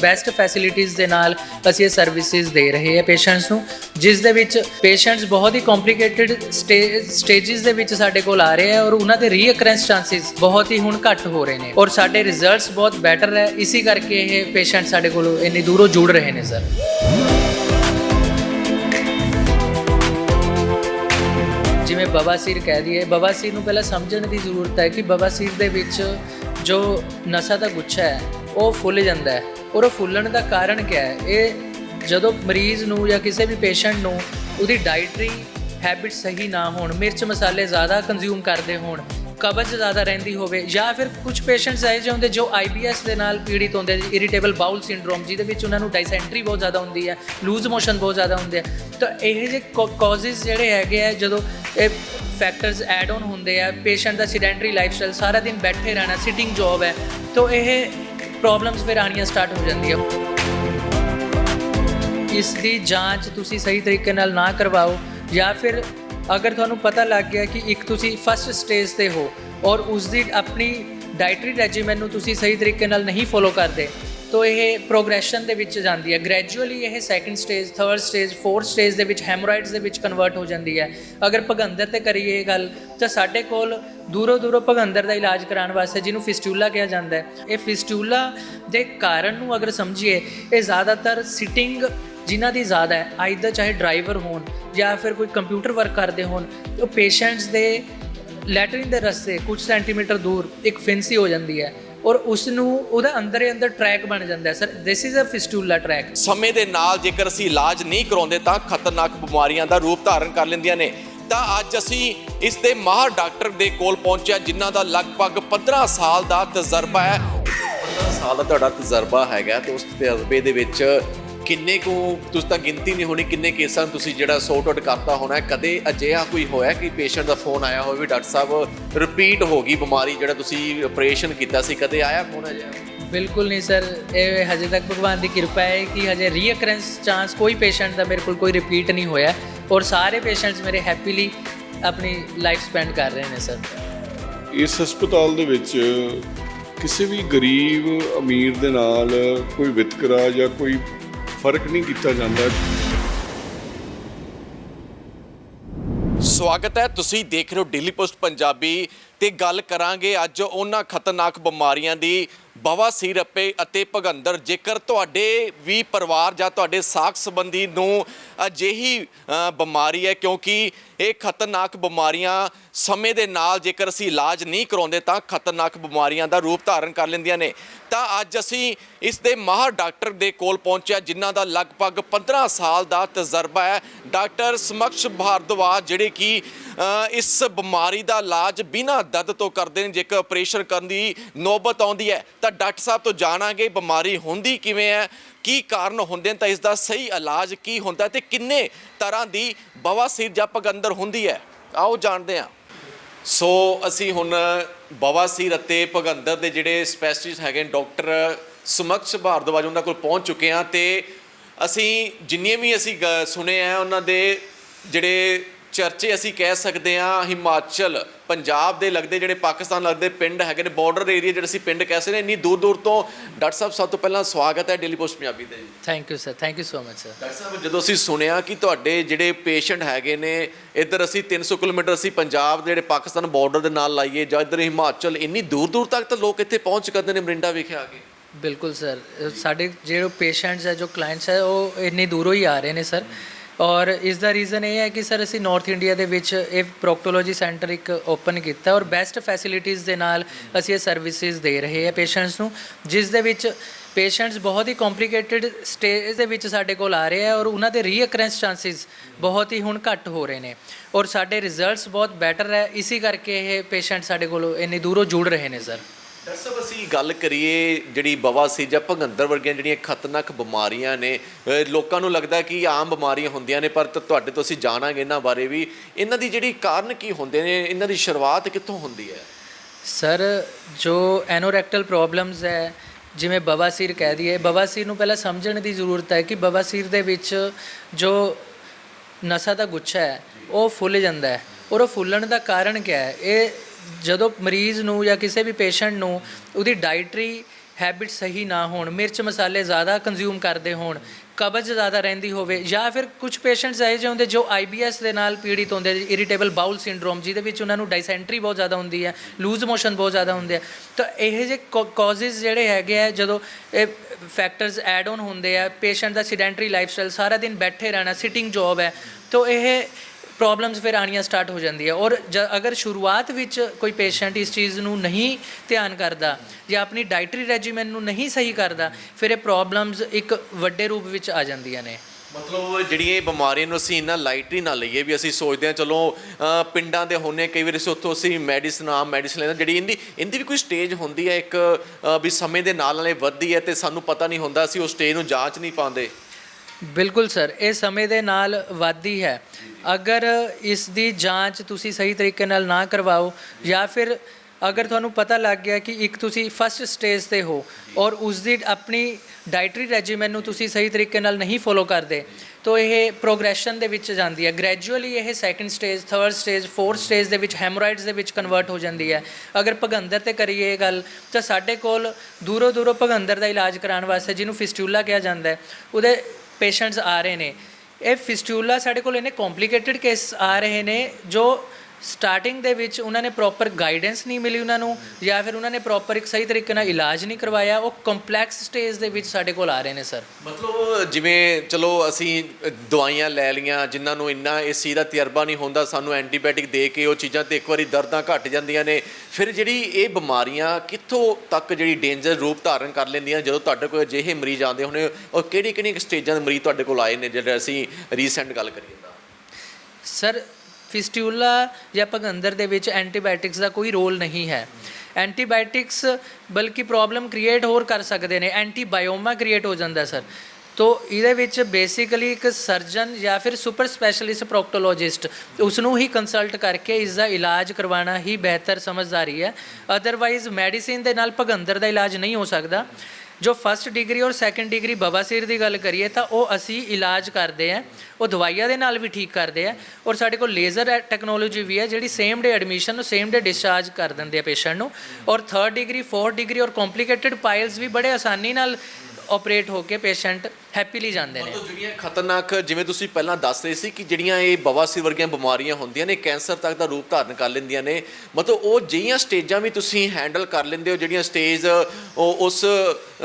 Best ਫੈਸਿਲਿਟੀਆਂ ਦੇ ਨਾਲ ਅਸੀਂ ਇਹ ਸਰਵਿਸਿਜ਼ ਦੇ ਰਹੇ ਹਾਂ ਪੇਸ਼ੈਂਟਸ ਨੂੰ, ਜਿਸ ਦੇ ਵਿੱਚ ਪੇਸ਼ੈਂਟਸ ਬਹੁਤ ਹੀ ਕੰਪਲਿਕੇਟਿਡ ਸਟੇजेस ਦੇ ਵਿੱਚ ਸਾਡੇ ਕੋਲ ਆ ਰਹੇ ਆ ਔਰ ਉਹਨਾਂ ਦੇ ਰੀਅਕਰੈਂਸ ਚਾਂਸਸ ਬਹੁਤ ਹੀ ਹੁਣ ਘੱਟ ਹੋ ਰਹੇ ਨੇ ਔਰ ਸਾਡੇ ਰਿਜ਼ਲਟਸ ਬਹੁਤ ਬੈਟਰ ਹੈ, ਇਸੇ ਕਰਕੇ ਇਹ ਪੇਸ਼ੈਂਟ ਸਾਡੇ ਕੋਲ ਇੰਨੀ ਦੂਰੋਂ ਜੁੜ ਰਹੇ ਨੇ ਸਰ ਜਿਵੇਂ ਬਵਾਸੀਰ ਕਹਿ ਦਈਏ ਬਵਾਸੀਰ ਨੂੰ ਪਹਿਲਾਂ ਸਮਝਣ ਦੀ ਜ਼ਰੂਰਤ ਹੈ ਕਿ ਬਵਾਸੀਰ ਦੇ ਵਿੱਚ ਜੋ ਨਸ਼ਾ ਦਾ ਗੁੱਛਾ ਹੈ ਉਹ ਫੁੱਲ ਜਾਂਦਾ ਹੈ। ਔਰ ਉਹ ਫੁੱਲਣ ਦਾ ਕਾਰਨ ਕੀ ਹੈ? ਇਹ ਜਦੋਂ ਮਰੀਜ਼ ਨੂੰ ਜਾਂ ਕਿਸੇ ਵੀ ਪੇਸ਼ੈਂਟ ਨੂੰ ਉਹਦੀ ਡਾਈਟਰੀ ਹੈਬਿਟ ਸਹੀ ਨਾ ਹੋਣ, ਮਿਰਚ ਮਸਾਲੇ ਜ਼ਿਆਦਾ ਕੰਜ਼ਿਊਮ ਕਰਦੇ ਹੋਣ, ਕਬਜ਼ ਜ਼ਿਆਦਾ ਰਹਿੰਦੀ ਹੋਵੇ ਜਾਂ ਫਿਰ ਕੁਝ ਪੇਸ਼ੈਂਟਸ ਇਹੋ ਜਿਹੇ ਹੁੰਦੇ ਜੋ ਆਈਬੀਐਸ ਦੇ ਨਾਲ ਪੀੜਿਤ ਹੁੰਦੇ ਇਰੀਟੇਬਲ ਬਾਉਲ ਸਿੰਡਰੋਮ ਜਿਹਦੇ ਵਿੱਚ ਉਹਨਾਂ ਨੂੰ ਡਾਈਸੈਂਟਰੀ ਬਹੁਤ ਜ਼ਿਆਦਾ ਹੁੰਦੀ ਹੈ ਲੂਜ਼ ਮੋਸ਼ਨ ਬਹੁਤ ਜ਼ਿਆਦਾ ਹੁੰਦੇ ਆ। ਤਾਂ ਇਹ ਜਿਹੇ ਕਾਜ਼ਸ ਜਿਹੜੇ ਹੈਗੇ ਆ, ਜਦੋਂ ਇਹ ਫੈਕਟਰਸ ਐਡ ਆਨ ਹੁੰਦੇ ਆ ਪੇਸ਼ੈਂਟ ਦਾ ਸਿਡੈਂਟਰੀ ਲਾਈਫਸਟਾਈਲ ਸਾਰਾ ਦਿਨ ਬੈਠੇ ਰਹਿਣਾ ਸਿਟਿੰਗ ਜੌਬ ਹੈ, ਤਾਂ ਇਹ ਪ੍ਰੋਬਲਮਸ ਫਿਰ ਆਣੀਆਂ ਸਟਾਰਟ ਹੋ ਜਾਂਦੀਆਂ। ਇਸ ਦੀ ਜਾਂਚ ਤੁਸੀਂ ਸਹੀ ਤਰੀਕੇ ਨਾਲ ਨਾ ਕਰਵਾਓ ਜਾਂ ਫਿਰ ਅਗਰ ਤੁਹਾਨੂੰ ਪਤਾ ਲੱਗ ਗਿਆ ਕਿ ਇੱਕ ਤੁਸੀਂ ਫਸਟ ਸਟੇਜ ਤੇ ਹੋ ਔਰ ਉਸ ਦੀ ਆਪਣੀ ਡਾਈਟਰੀ ਰੈਜੀਮੈਂਟ ਨੂੰ ਤੁਸੀਂ ਸਹੀ ਤਰੀਕੇ ਨਾਲ ਨਹੀਂ ਫੋਲੋ ਕਰਦੇ ਤਾਂ ਇਹ ਪ੍ਰੋਗਰੈਸ਼ਨ ਦੇ ਵਿੱਚ ਜਾਂਦੀ ਹੈ। ਗ੍ਰੈਜੂਅਲੀ ਇਹ second stage third stage fourth stage ਦੇ ਵਿੱਚ ਹੈਮੋਰਾਇਡਸ ਦੇ ਵਿੱਚ ਕਨਵਰਟ ਹੋ ਜਾਂਦੀ ਹੈ। ਅਗਰ ਭਗੰਦਰ ਤੇ ਕਰੀਏ ਇਹ ਗੱਲ, ਤਾਂ ਸਾਡੇ ਕੋਲ ਦੂਰੋਂ ਦੂਰੋਂ ਭਗੰਦਰ ਦਾ ਇਲਾਜ ਕਰਾਉਣ ਵਾਸਤੇ ਜਿਹਨੂੰ ਫਿਸਟੂਲਾ ਕਿਹਾ ਜਾਂਦਾ ਹੈ। ਇਹ ਫਿਸਟੂਲਾ ਦੇ ਕਾਰਨ ਨੂੰ ਅਗਰ ਸਮਝੀਏ, ਇਹ ਜ਼ਿਆਦਾਤਰ ਸਿਟਿੰਗ ਜਿਨ੍ਹਾਂ ਦੀ ਜ਼ਿਆਦਾ ਹੈ ਆਈਦਰ ਚਾਹੇ ਡਰਾਈਵਰ ਹੋਣ ਜਾਂ ਫਿਰ ਕੋਈ ਕੰਪਿਊਟਰ ਵਰਕ ਕਰਦੇ ਹੋਣ, ਉਹ ਪੇਸ਼ੈਂਟਸ ਦੇ ਲੈਟਰਿਨ ਦੇ ਰਸਤੇ ਕੁਝ ਸੈਂਟੀਮੀਟਰ ਦੂਰ ਇੱਕ ਫਿੰਸੀ ਹੋ ਜਾਂਦੀ ਹੈ। ਔਰ ਉਸ ਨੂੰ ਉਹਦਾ ਅੰਦਰ ਹੀ ਅੰਦਰ ਟਰੈਕ ਬਣ ਜਾਂਦਾ ਹੈ। Sir this is a fistula track ਸਮੇਂ ਦੇ ਨਾਲ ਜੇਕਰ ਅਸੀਂ ਇਲਾਜ ਨਹੀਂ ਕਰਾਉਂਦੇ ਤਾਂ ਖਤਰਨਾਕ ਬਿਮਾਰੀਆਂ ਦਾ ਰੂਪ ਧਾਰਨ ਕਰ ਲੈਂਦੀਆਂ ਨੇ। ਤਾਂ ਅੱਜ ਅਸੀਂ ਇਸ ਦੇ ਮਾਹਰ ਡਾਕਟਰ ਦੇ ਕੋਲ ਪਹੁੰਚਿਆ ਜਿਨ੍ਹਾਂ ਦਾ ਲਗਭਗ 15 ਸਾਲ ਦਾ ਤਜਰਬਾ ਹੈ। 15 ਸਾਲ ਦਾ ਤੁਹਾਡਾ ਤਜਰਬਾ ਹੈਗਾ ਤੇ ਉਸ ਤਜਰਬੇ ਦੇ ਵਿੱਚ ਕਿੰਨੇ ਕੁ ਤੁਸੀਂ ਤਾਂ ਗਿਣਤੀ ਨਹੀਂ ਹੋਣੀ ਕਿੰਨੇ ਕੇਸਾਂ ਨੂੰ ਤੁਸੀਂ ਜਿਹੜਾ ਸੌਟ ਆਊਟ ਕਰਤਾ ਹੋਣਾ ਹੈ। ਕਦੇ ਅਜਿਹਾ ਕੋਈ ਹੋਇਆ ਕਿ ਪੇਸ਼ੈਂਟ ਦਾ ਫੋਨ ਆਇਆ ਹੋਵੇ ਵੀ ਡਾਕਟਰ ਸਾਹਿਬ ਰਿਪੀਟ ਹੋ ਗਈ ਬਿਮਾਰੀ ਜਿਹੜਾ ਤੁਸੀਂ ਆਪਰੇਸ਼ਨ ਕੀਤਾ ਸੀ ਕਦੇ ਆਇਆ ਫੋਨ ਅਜਿਹਾ ਬਿਲਕੁਲ ਨਹੀਂ ਸਰ ਇਹ ਹਜੇ ਤੱਕ ਭਗਵਾਨ ਦੀ ਕਿਰਪਾ ਹੈ ਕਿ ਹਜੇ ਰੀਅਕਰੈਂਸ ਚਾਂਸ ਕੋਈ ਪੇਸ਼ੈਂਟ ਦਾ ਮੇਰੇ ਕੋਲ ਕੋਈ ਰਿਪੀਟ ਨਹੀਂ ਹੋਇਆ ਔਰ ਸਾਰੇ ਪੇਸ਼ੈਂਟਸ ਮੇਰੇ ਹੈਪੀਲੀ ਆਪਣੀ ਲਾਈਫ ਸਪੈਂਡ ਕਰ ਰਹੇ ਨੇ ਸਰ ਇਸ ਹਸਪਤਾਲ ਦੇ ਵਿੱਚ ਕਿਸੇ ਵੀ ਗਰੀਬ ਅਮੀਰ ਦੇ ਨਾਲ ਕੋਈ ਵਿਤਕਰਾ ਜਾਂ ਕੋਈ ਫ਼ਰਕ ਨਹੀਂ ਕੀਤਾ ਜਾਂਦਾ। ਸਵਾਗਤ ਹੈ। ਤੁਸੀਂ ਦੇਖ ਰਹੇ ਹੋ ਡੇਲੀ ਪੋਸਟ ਪੰਜਾਬੀ। ਤੇ ਗੱਲ ਕਰਾਂਗੇ ਅੱਜ ਉਹਨਾਂ ਖਤਰਨਾਕ ਬਿਮਾਰੀਆਂ ਦੀ। ਬਵਾਸੀਰ ਅਤੇ ਅਤੇ ਭਗੰਦਰ, ਜੇਕਰ ਤੁਹਾਡੇ ਵੀ ਪਰਿਵਾਰ ਜਾਂ ਤੁਹਾਡੇ ਸਾਖ ਸੰਬੰਧੀ ਨੂੰ ਅਜਿਹੀ ਬਿਮਾਰੀ ਹੈ, ਕਿਉਂਕਿ ਇਹ ਖਤਰਨਾਕ ਬਿਮਾਰੀਆਂ ਸਮੇਂ ਦੇ ਨਾਲ ਜੇਕਰ ਅਸੀਂ ਇਲਾਜ ਨਹੀਂ ਕਰਾਉਂਦੇ, ਤਾਂ ਖਤਰਨਾਕ ਬਿਮਾਰੀਆਂ ਦਾ ਰੂਪ ਧਾਰਨ ਕਰ ਲੈਂਦੀਆਂ ਨੇ। ਤਾਂ ਅੱਜ ਅਸੀਂ ਇਸ ਦੇ ਮਾਹਰ ਡਾਕਟਰ ਦੇ ਕੋਲ ਪਹੁੰਚਿਆ, ਜਿਨ੍ਹਾਂ ਦਾ ਲਗਭਗ 15 ਸਾਲ ਦਾ ਤਜਰਬਾ ਹੈ। ਡਾਕਟਰ ਸਮਕਸ਼ ਭਾਰਦਵਾਜ, ਜਿਹੜੇ ਕਿ ਇਸ ਬਿਮਾਰੀ ਦਾ ਇਲਾਜ ਬਿਨਾਂ ਦਰਦ ਤੋਂ ਕਰਦੇ ਨੇ, ਜੇਕਰ ਆਪਰੇਸ਼ਨ ਕਰਨ ਦੀ ਨੌਬਤ ਆਉਂਦੀ ਹੈ, ਤਾਂ ਡਾਕਟਰ ਸਾਹਿਬ ਤੋਂ ਜਾਣਾਂਗੇ ਬਿਮਾਰੀ ਹੁੰਦੀ ਕਿਵੇਂ ਹੈ, ਕੀ ਕਾਰਨ ਹੁੰਦੇ ਨੇ, ਤਾਂ ਇਸ ਦਾ ਸਹੀ ਇਲਾਜ ਕੀ ਹੁੰਦਾ ਹੈ ਤੇ ਕਿੰਨੇ ਤਰ੍ਹਾਂ ਦੀ ਬਵਾਸੀਰ ਜਾਂ ਪਗੰਦਰ ਹੁੰਦੀ ਹੈ। ਆਓ ਜਾਣਦੇ ਹਾਂ। ਸੋ ਅਸੀਂ ਹੁਣ ਬਵਾਸੀਰ ਅਤੇ ਭਗੰਦਰ ਦੇ ਜਿਹੜੇ ਸਪੈਸ਼ਲਿਸਟ ਹੈਗੇ ਨੇ, ਡਾਕਟਰ ਸਮਕਸ਼ ਭਾਰਦਵਾਜ ਉਹਨਾਂ ਕੋਲ ਪਹੁੰਚ ਚੁੱਕੇ ਹਾਂ ਤੇ ਅਸੀਂ ਜਿੰਨੀਆਂ ਵੀ ਅਸੀਂ ਗ- ਸੁਣੇ ਆ, ਉਹਨਾਂ ਦੇ ਜਿਹੜੇ ਚਰਚੇ ਅਸੀਂ ਕਹਿ ਸਕਦੇ ਹਾਂ ਹਿਮਾਚਲ ਪੰਜਾਬ ਦੇ ਲੱਗਦੇ ਜਿਹੜੇ ਪਾਕਿਸਤਾਨ ਲੱਗਦੇ ਪਿੰਡ ਹੈਗੇ ਨੇ ਬਾਰਡਰ ਏਰੀਆ ਜਿਹੜੇ ਅਸੀਂ ਪਿੰਡ ਕਹਿ ਸਕਦੇ ਹਾਂ ਇੰਨੀ ਦੂਰ ਦੂਰ ਤੋਂ ਡਾਕਟਰ ਸਾਹਿਬ ਸਭ ਤੋਂ ਪਹਿਲਾਂ ਸਵਾਗਤ ਹੈ ਡੇਲੀ ਪੋਸਟ ਪੰਜਾਬੀ ਦੇ thank you sir thank you so much sir doctor ਸਾਹਿਬ ਜਦੋਂ ਅਸੀਂ ਸੁਣਿਆ ਕਿ ਤੁਹਾਡੇ ਜਿਹੜੇ ਪੇਸ਼ੈਂਟ ਹੈਗੇ ਨੇ ਇੱਧਰ ਅਸੀਂ 300 ਕਿਲੋਮੀਟਰ ਅਸੀਂ ਪੰਜਾਬ ਦੇ ਜਿਹੜੇ ਪਾਕਿਸਤਾਨ ਬਾਰਡਰ ਦੇ ਨਾਲ ਲਾਈਏ ਜਾਂ ਇੱਧਰ ਹਿਮਾਚਲ ਇੰਨੀ ਦੂਰ ਦੂਰ ਤੱਕ ਤਾਂ ਲੋਕ ਇੱਥੇ ਪਹੁੰਚ ਕਰਦੇ ਨੇ ਮਰਿੰਡਾ ਵਿਖੇ ਆ ਕੇ? ਬਿਲਕੁਲ ਸਰ ਸਾਡੇ ਜਿਹੜੇ ਪੇਸ਼ੈਂਟਸ ਹੈ ਜੋ ਕਲਾਇੰਟਸ ਹੈ ਉਹ ਇੰਨੀ ਦੂਰੋਂ ਹੀ ਆ ਰਹੇ ਨੇ ਸਰ ਔਰ ਇਸ ਦਾ ਰੀਜ਼ਨ ਇਹ ਹੈ ਕਿ ਸਰ ਅਸੀਂ ਨਾਰਥ ਇੰਡੀਆ ਦੇ ਵਿੱਚ ਇਹ ਪ੍ਰੋਕਟੋਲੋਜੀ ਸੈਂਟਰ ਇੱਕ ਓਪਨ ਕੀਤਾ ਔਰ ਬੈਸਟ ਫੈਸਿਲਿਟੀਆਂ ਦੇ ਨਾਲ ਅਸੀਂ ਇਹ ਸਰਵਿਸਿਜ਼ ਦੇ ਰਹੇ ਹਾਂ ਪੇਸ਼ੈਂਟਸ ਨੂੰ, ਜਿਸ ਦੇ ਵਿੱਚ ਪੇਸ਼ੈਂਟਸ ਬਹੁਤ ਹੀ ਕੰਪਲਿਕੇਟਿਡ ਸਟੇਜ ਦੇ ਵਿੱਚ ਸਾਡੇ ਕੋਲ ਆ ਰਹੇ ਆ ਔਰ ਉਹਨਾਂ ਦੇ ਰੀਅਕਰੈਂਸ ਚਾਂਸਸ ਬਹੁਤ ਹੀ ਹੁਣ ਘੱਟ ਹੋ ਰਹੇ ਨੇ ਔਰ ਸਾਡੇ ਰਿਜ਼ਲਟਸ ਬਹੁਤ ਬੈਟਰ ਹੈ, ਇਸੇ ਕਰਕੇ ਇਹ ਪੇਸ਼ੈਂਟ ਸਾਡੇ ਕੋਲ ਇੰਨੀ ਦੂਰੋਂ ਜੁੜ ਰਹੇ ਨੇ ਸਰ ਡਾਕਟਰ ਅਸੀਂ ਗੱਲ ਕਰੀਏ ਜਿਹੜੀ ਬਵਾਸੀਰ ਜਾਂ ਭਗੰਦਰ ਵਰਗੀਆਂ ਜਿਹੜੀਆਂ ਖਤਰਨਾਕ ਬਿਮਾਰੀਆਂ ਨੇ, ਅਹ, ਲੋਕਾਂ ਨੂੰ ਲੱਗਦਾ ਕਿ ਆਮ ਬਿਮਾਰੀਆਂ ਹੁੰਦੀਆਂ ਨੇ, ਪਰ ਤ- ਤੁਹਾਡੇ ਤੋਂ ਅਸੀਂ ਜਾਣਾਂਗੇ ਇਹਨਾਂ ਬਾਰੇ ਵੀ। ਇਹਨਾਂ ਦੀ ਜਿਹੜੀ ਕਾਰਨ ਕੀ ਹੁੰਦੇ ਨੇ? ਇਹਨਾਂ ਦੀ ਸ਼ੁਰੂਆਤ ਕਿੱਥੋਂ ਹੁੰਦੀ ਹੈ? ਸਰ, ਜੋ ਐਨੋਰੈਕਟਲ ਪ੍ਰੋਬਲਮਸ ਹੈ, ਜਿਵੇਂ ਬਵਾਸੀਰ ਕਹਿ ਦਈਏ ਬਵਾਸੀਰ ਨੂੰ ਪਹਿਲਾਂ ਸਮਝਣ ਦੀ ਜ਼ਰੂਰਤ ਹੈ ਕਿ ਬਵਾਸੀਰ ਦੇ ਵਿੱਚ ਜੋ ਨਸਾਂ ਦਾ ਗੁੱਛਾ ਹੈ, ਉਹ ਫੁੱਲ ਜਾਂਦਾ ਹੈ। ਔਰ ਉਹ ਫੁੱਲਣ ਦਾ ਕਾਰਨ ਕੀ ਹੈ? ਇਹ ਜਦੋਂ ਮਰੀਜ਼ ਨੂੰ ਜਾਂ ਕਿਸੇ ਵੀ ਪੇਸ਼ੈਂਟ ਨੂੰ ਉਹਦੀ ਡਾਈਟਰੀ ਹੈਬਿਟ ਸਹੀ ਨਾ ਹੋਣ, ਮਿਰਚ ਮਸਾਲੇ ਜ਼ਿਆਦਾ ਕੰਜ਼ਿਊਮ ਕਰਦੇ ਹੋਣ, ਕਬਜ਼ ਜ਼ਿਆਦਾ ਰਹਿੰਦੀ ਹੋਵੇ ਜਾਂ ਫਿਰ ਕੁਝ ਪੇਸ਼ੈਂਟਸ ਇਹੋ ਜਿਹੇ ਹੁੰਦੇ ਜੋ ਆਈਬੀਐਸ ਦੇ ਨਾਲ ਪੀੜਿਤ ਹੁੰਦੇ ਇਰੀਟੇਬਲ ਬਾਉਲ ਸਿੰਡਰੋਮ ਜਿਹਦੇ ਵਿੱਚ ਉਹਨਾਂ ਨੂੰ ਡਾਈਸੈਂਟਰੀ ਬਹੁਤ ਜ਼ਿਆਦਾ ਹੁੰਦੀ ਹੈ ਲੂਜ਼ ਮੋਸ਼ਨ ਬਹੁਤ ਜ਼ਿਆਦਾ ਹੁੰਦੇ ਆ, ਤਾਂ ਇਹ ਜਿਹੇ ਕਾਜ਼ਸ ਜਿਹੜੇ ਹੈਗੇ ਆ, ਜਦੋਂ ਇਹ ਫੈਕਟਰਸ ਐਡ ਔਨ ਹੁੰਦੇ ਆ ਪੇਸ਼ੈਂਟ ਦਾ ਸਿਡੈਂਟਰੀ ਲਾਈਫਸਟਾਈਲ ਸਾਰਾ ਦਿਨ ਬੈਠੇ ਰਹਿਣਾ ਸਿਟਿੰਗ ਜੌਬ ਹੈ, ਤਾਂ ਇਹ ਪ੍ਰੋਬਲਮਸ ਫਿਰ ਆਣੀਆਂ ਸਟਾਰਟ ਹੋ ਜਾਂਦੀ ਹੈ ਔਰ ਜ- ਅਗਰ ਸ਼ੁਰੂਆਤ ਵਿੱਚ ਕੋਈ ਪੇਸ਼ੈਂਟ ਇਸ ਚੀਜ਼ ਨੂੰ ਨਹੀਂ ਧਿਆਨ ਕਰਦਾ ਜਾਂ ਆਪਣੀ ਡਾਈਟਰੀ ਰੈਜੀਮੈਂਟ ਨੂੰ ਨਹੀਂ ਸਹੀ ਕਰਦਾ, ਫਿਰ ਇਹ ਪ੍ਰੋਬਲਮਸ ਇੱਕ ਵੱਡੇ ਰੂਪ ਵਿੱਚ ਆ ਜਾਂਦੀਆਂ ਨੇ। ਮਤਲਬ ਜਿਹੜੀਆਂ ਇਹ ਬਿਮਾਰੀਆਂ ਨੂੰ ਅਸੀਂ ਇੰਨਾ ਲਾਈਟਲੀ ਨਾ ਲਈਏ ਵੀ ਅਸੀਂ ਸੋਚਦੇ ਹਾਂ, ਚਲੋ ਪਿੰਡਾਂ ਦੇ ਹੁੰਨੇ ਕਈ ਵਾਰ ਅਸੀਂ ਉੱਥੋਂ ਅਸੀਂ ਮੈਡੀਸਨ ਆਮ ਮੈਡੀਸਨ ਲੈਂਦੇ ਜਿਹੜੀ ਇਹਦੀ ਇਹਦੀ ਵੀ ਕੋਈ ਸਟੇਜ ਹੁੰਦੀ ਹੈ ਇੱਕ ਵੀ ਸਮੇਂ ਦੇ ਨਾਲ ਨਾਲ ਇਹ ਵੱਧਦੀ ਹੈ ਤੇ ਸਾਨੂੰ ਪਤਾ ਨਹੀਂ ਹੁੰਦਾ, ਅਸੀਂ ਉਸ ਸਟੇਜ ਨੂੰ ਜਾਂਚ ਨਹੀਂ ਪਾਉਂਦੇ। ਬਿਲਕੁਲ ਸਰ, ਇਹ ਸਮੇਂ ਦੇ ਨਾਲ ਵੱਧਦੀ ਹੈ। ਅਗਰ ਇਸ ਦੀ ਜਾਂਚ ਤੁਸੀਂ ਸਹੀ ਤਰੀਕੇ ਨਾਲ ਨਾ ਕਰਵਾਓ ਜਾਂ ਫਿਰ ਅਗਰ ਤੁਹਾਨੂੰ ਪਤਾ ਲੱਗ ਗਿਆ ਕਿ ਇੱਕ ਤੁਸੀਂ ਫਸਟ ਸਟੇਜ ਤੇ ਹੋ ਔਰ ਉਸ ਦੀ ਆਪਣੀ ਡਾਈਟਰੀ ਰੈਜੀਮੈਨ ਨੂੰ ਤੁਸੀਂ ਸਹੀ ਤਰੀਕੇ ਨਾਲ ਨਹੀਂ ਫੋਲੋ ਕਰਦੇ, ਤਾਂ ਇਹ ਪ੍ਰੋਗਰੈਸ਼ਨ ਦੇ ਵਿੱਚ ਜਾਂਦੀ ਹੈ। ਗ੍ਰੈਜੂਅਲੀ ਇਹ second stage third stage fourth stage ਦੇ ਵਿੱਚ ਹੈਮੋਰਾਇਡਸ ਦੇ ਵਿੱਚ ਕਨਵਰਟ ਹੋ ਜਾਂਦੀ ਹੈ। ਅਗਰ ਭਗੰਦਰ ਤੇ ਕਰੀਏ ਇਹ ਗੱਲ, ਤਾਂ ਸਾਡੇ ਕੋਲ ਦੂਰੋਂ ਦੂਰੋਂ ਭਗੰਦਰ ਦਾ ਇਲਾਜ ਕਰਾਉਣ ਵਾਸਤੇ ਜਿਹਨੂੰ ਫਿਸਟੂਲਾ ਕਿਹਾ ਜਾਂਦਾ ਹੈ, ਉਹਦੇ ਪੇਸ਼ੈਂਟਸ ਆ ਰਹੇ ਨੇ। ਇਹ ਫਿਸਟੂਲਾ ਸਾਡੇ ਕੋਲ ਇਹਨੇ ਕੰਪਲਿਕੇਟਡ ਕੇਸ ਆ ਰਹੇ ਨੇ ਜੋ ਸਟਾਰਟਿੰਗ ਦੇ ਵਿੱਚ ਉਹਨਾਂ ਨੇ ਪ੍ਰੋਪਰ ਗਾਈਡੈਂਸ ਨਹੀਂ ਮਿਲੀ ਉਹਨਾਂ ਨੂੰ ਜਾਂ ਫਿਰ ਉਹਨਾਂ ਨੇ ਪ੍ਰੋਪਰ ਇੱਕ ਸਹੀ ਤਰੀਕੇ ਨਾਲ ਇਲਾਜ ਨਹੀਂ ਕਰਵਾਇਆ ਉਹ ਕੰਪਲੈਕਸ ਸਟੇਜ ਦੇ ਵਿੱਚ ਸਾਡੇ ਕੋਲ ਆ ਰਹੇ ਨੇ ਸਰ ਮਤਲਬ ਜਿਵੇਂ ਚਲੋ ਅਸੀਂ ਦਵਾਈਆਂ ਲੈ ਲੀਆਂ ਜਿਨ੍ਹਾਂ ਨੂੰ ਇੰਨਾ ਇਸ ਚੀਜ਼ ਦਾ ਤਜਰਬਾ ਨਹੀਂ ਹੁੰਦਾ ਸਾਨੂੰ ਐਂਟੀਬਾਇਓਟਿਕ ਦੇ ਕੇ ਉਹ ਚੀਜ਼ਾਂ ਤੇ ਇੱਕ ਵਾਰੀ ਦਰਦਾਂ ਘਟ ਜਾਂਦੀਆਂ ਨੇ। ਫਿਰ ਜਿਹੜੀ ਇਹ ਬਿਮਾਰੀਆਂ ਕਿੱਥੋਂ ਤੱਕ ਜਿਹੜੀ ਡੇਂਜਰ ਰੂਪ ਧਾਰਨ ਕਰ ਲੈਂਦੀਆਂ ਜਦੋਂ ਤੁਹਾਡੇ ਕੋਲ ਅਜਿਹੇ ਮਰੀਜ਼ ਆਉਂਦੇ ਹੋਣੇ ਉਹ ਕਿਹੜੀ ਕਿਹੜੀ ਸਟੇਜਾਂ ਦੇ ਮਰੀਜ਼ ਤੁਹਾਡੇ ਕੋਲ ਆਏ ਨੇ ਜਿਹੜੇ ਅਸੀਂ ਰੀਸੈਂਟ ਗੱਲ ਕਰੀਏ ਤਾਂ? ਸਰ ਫਿਸਟਿਊਲਾ ਜਾਂ ਭਗੰਦਰ ਦੇ ਵਿੱਚ ਐਂਟੀਬਾਇਓਟਿਕਸ ਦਾ ਕੋਈ ਰੋਲ ਨਹੀਂ ਹੈ। ਐਂਟੀਬਾਇਓਟਿਕਸ ਬਲਕਿ ਪ੍ਰੋਬਲਮ ਕ੍ਰੀਏਟ ਹੋਰ ਕਰ ਸਕਦੇ ਨੇ, ਐਂਟੀਬਾਇਓਮਾ ਕ੍ਰੀਏਟ ਹੋ ਜਾਂਦਾ ਸਰ। ਤੋ ਇਹਦੇ ਵਿੱਚ ਬੇਸਿਕਲੀ ਇੱਕ ਸਰਜਨ ਜਾਂ ਫਿਰ ਸੁਪਰ ਸਪੈਸ਼ਲਿਸਟ ਪ੍ਰੋਕਟੋਲੋਜਿਸਟ ਉਸ ਨੂੰ ਹੀ ਕੰਸਲਟ ਕਰਕੇ ਇਸ ਦਾ ਇਲਾਜ ਕਰਵਾਉਣਾ ਹੀ ਬਿਹਤਰ ਸਮਝਦਾਰੀ ਹੈ। ਅਦਰਵਾਈਜ਼ ਮੈਡੀਸਿਨ ਦੇ ਨਾਲ ਭਗੰਦਰ ਦਾ ਇਲਾਜ ਨਹੀਂ ਹੋ ਸਕਦਾ। ਜੋ ਫਸਟ ਡਿਗਰੀ ਔਰ ਸੈਕੰਡ ਡਿਗਰੀ ਬਵਾਸੀਰ ਦੀ ਗੱਲ ਕਰੀਏ ਤਾਂ ਉਹ ਅਸੀਂ ਇਲਾਜ ਕਰਦੇ ਆ ਉਹ ਦਵਾਈਆਂ ਦੇ ਨਾਲ ਵੀ ਠੀਕ ਕਰਦੇ ਆ ਔਰ ਸਾਡੇ ਕੋਲ ਲੇਜ਼ਰ ਟੈਕਨੋਲੋਜੀ ਵੀ ਹੈ ਜਿਹੜੀ ਸੇਮ ਡੇ ਐਡਮਿਸ਼ਨ ਨੂੰ ਸੇਮ ਡੇ ਡਿਸਚਾਰਜ ਕਰ ਦਿੰਦੇ ਆ ਪੇਸ਼ੈਂਟ ਨੂੰ ਔਰ ਥਰਡ ਡਿਗਰੀ ਫੋਰਥ ਡਿਗਰੀ ਔਰ ਕੰਪਲਿਕੇਟਡ ਪਾਈਲਸ ਵੀ ਬੜੇ ਆਸਾਨੀ ਨਾਲ ਆਪਰੇਟ ਹੋ ਕੇ ਪੇਸ਼ੈਂਟ ਹੈਪੀਲੀ ਜਾਂਦੇ ਨੇ। ਮਤਲਬ ਜਿਹੜੀਆਂ ਖਤਰਨਾਕ ਜਿਵੇਂ ਤੁਸੀਂ ਪਹਿਲਾਂ ਦੱਸ ਰਹੇ ਸੀ ਕਿ ਜਿਹੜੀਆਂ ਇਹ ਬਵਾਸੀਰ ਵਰਗੀਆਂ ਬਿਮਾਰੀਆਂ ਹੁੰਦੀਆਂ ਨੇ ਕੈਂਸਰ ਤੱਕ ਦਾ ਰੂਪ ਧਾਰਨ ਕਰ ਲੈਂਦੀਆਂ ਨੇ ਮਤਲਬ ਉਹ ਜਿਹੀਆਂ ਸਟੇਜਾਂ ਵੀ ਤੁਸੀਂ ਹੈਂਡਲ ਕਰ ਲੈਂਦੇ ਹੋ ਜਿਹੜੀਆਂ ਸਟੇਜ ਉਹ ਉਸ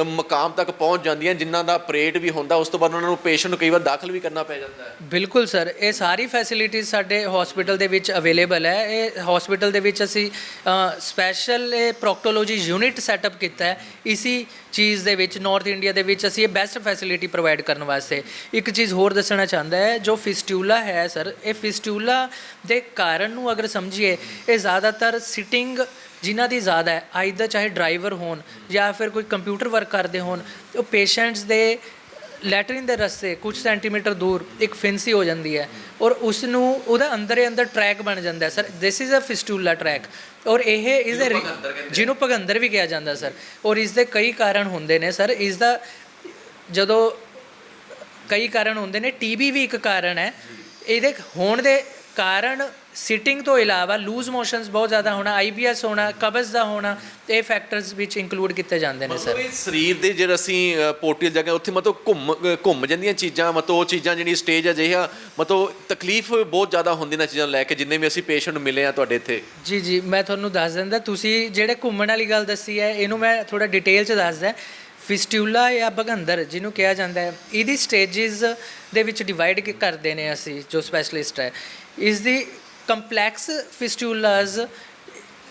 ਮਕਾਮ ਤੱਕ ਪਹੁੰਚ ਜਾਂਦੀਆਂ ਜਿਨ੍ਹਾਂ ਦਾ ਆਪਰੇਟ ਵੀ ਹੁੰਦਾ ਉਸ ਤੋਂ ਬਾਅਦ ਉਹਨਾਂ ਨੂੰ ਪੇਸ਼ੈਂਟ ਨੂੰ ਕਈ ਵਾਰ ਦਾਖਲ ਵੀ ਕਰਨਾ ਪੈ ਜਾਂਦਾ ਹੈ। ਬਿਲਕੁਲ ਸਰ ਇਹ ਸਾਰੀ ਫੈਸਿਲਿਟੀਆਂ ਸਾਡੇ ਹਸਪੀਟਲ ਦੇ ਵਿੱਚ ਅਵੇਲੇਬਲ ਹੈ। ਇਹ ਹਸਪੀਟਲ ਦੇ ਵਿੱਚ ਅਸੀਂ ਸਪੈਸ਼ਲ ਇਹ ਪ੍ਰੋਕਟੋਲੋਜੀ ਯੂਨਿਟ ਸੈਟਅਪ ਕੀਤਾ ਹੈ। ਇਸੀ ਚੀਜ਼ ਦੇ ਵਿੱਚ ਨਾਰਥ ਇੰਡੀਆ ਦੇ ਵਿੱਚ ਅਸੀਂ ਇਹ ਬੈਸਟ ਫੈਸਿਲਿਟੀ ਪ੍ਰੋਵਾਈਡ ਕਰਨ ਵਾਸਤੇ। ਇੱਕ ਚੀਜ਼ ਹੋਰ ਦੱਸਣਾ ਚਾਹੁੰਦਾ ਹੈ ਜੋ ਫਿਸਟੂਲਾ ਹੈ ਸਰ ਇਹ ਫਿਸਟੂਲਾ ਦੇ ਕਾਰਨ ਨੂੰ ਅਗਰ ਸਮਝੀਏ ਇਹ ਜ਼ਿਆਦਾਤਰ ਸਿਟਿੰਗ ਜਿਨ੍ਹਾਂ ਦੀ ਜ਼ਿਆਦਾ ਹੈ ਆਈਦਰ ਚਾਹੇ ਡਰਾਈਵਰ ਹੋਣ ਜਾਂ ਫਿਰ ਕੋਈ ਕੰਪਿਊਟਰ ਵਰਕ ਕਰਦੇ ਹੋਣ ਉਹ ਪੇਸ਼ੈਂਟਸ ਦੇ ਲੈਟਰਿਨ ਦੇ ਰਸਤੇ ਕੁਝ ਸੈਂਟੀਮੀਟਰ ਦੂਰ ਇੱਕ ਫਿੰਸੀ ਹੋ ਜਾਂਦੀ ਹੈ ਔਰ ਉਸ ਨੂੰ ਉਹਦਾ ਅੰਦਰ ਅੰਦਰ ਟਰੈਕ ਬਣ ਜਾਂਦਾ ਹੈ। Sir this is a fistula track ਔਰ ਇਹ ਇਸ ਦੇ ਜਿਹਨੂੰ ਭਗੰਦਰ ਵੀ ਕਿਹਾ ਜਾਂਦਾ ਸਰ ਔਰ ਇਸ ਦੇ ਕਈ ਕਾਰਨ ਹੁੰਦੇ ਨੇ। ਸਰ ਇਸ ਦਾ ਜਦੋਂ ਕਈ ਕਾਰਨ ਹੁੰਦੇ ਨੇ ਟੀਬੀ ਵੀ ਇੱਕ ਕਾਰਨ ਹੈ। ਇਹਦੇ ਹੋਣ ਦੇ ਕਾਰਨ ਸਿਟਿੰਗ ਤੋਂ ਇਲਾਵਾ ਲੂਜ਼ ਮੋਸ਼ਨਸ ਬਹੁਤ ਜ਼ਿਆਦਾ ਹੋਣਾ ਆਈਬੀਐਸ ਹੋਣਾ ਕਬਜ਼ ਦਾ ਹੋਣਾ ਇਹ ਫੈਕਟਰਸ ਵਿੱਚ ਇੰਕਲੂਡ ਕੀਤੇ ਜਾਂਦੇ ਨੇ ਸਰ ਮਤਲਬ ਇਹ ਸਰੀਰ ਦੇ ਜਿਹੜਾ ਅਸੀਂ ਅ, ਪੋਰਟਲ ਜਗ੍ਹਾ ਉੱਥੇ ਮਤਲਬ ਘੁੰਮ ਘੁੰਮ ਜਾਂਦੀਆਂ ਚੀਜ਼ਾਂ ਮਤਲਬ ਉਹ ਚੀਜ਼ਾਂ ਜਿਹੜੀ ਸਟੇਜ ਅਜਿਹਾ ਮਤਲਬ ਤਕਲੀਫ ਬਹੁਤ ਜ਼ਿਆਦਾ ਹੁੰਦੀ ਨਾ ਚੀਜ਼ਾਂ ਲੈ ਕੇ ਜਿੰਨੇ ਵੀ ਅਸੀਂ ਪੇਸ਼ੈਂਟ ਮਿਲੇ ਆ ਤੁਹਾਡੇ ਇੱਥੇ। ਜੀ ਜੀ ਮੈਂ ਤੁਹਾਨੂੰ ਦੱਸ ਦਿੰਦਾ ਤੁਸੀਂ ਜਿਹੜੇ ਘੁੰਮਣ ਵਾਲੀ ਗੱਲ ਦੱਸੀ ਹੈ ਇਹਨੂੰ ਮੈਂ ਥੋੜਾ ਡਿਟੇਲ ਚ ਦੱਸਦਾ। ਫਿਸਟਿਊਲਾ ਜਾਂ ਭਗੰਦਰ, ਜਿਹਨੂੰ ਕਿਹਾ ਜਾਂਦਾ ਹੈ, ਇਹਦੀ ਸਟੇजेस ਦੇ ਵਿੱਚ ਡਿਵਾਈਡ ਕਰਦੇ ਨੇ ਅਸੀਂ, ਜੋ ਸਪੈਸ਼ਲਿਸਟ ਹੈ। ਇਸ ਦੀ ਕੰਪਲੈਕਸ ਫਿਸਟੂਲਾਸ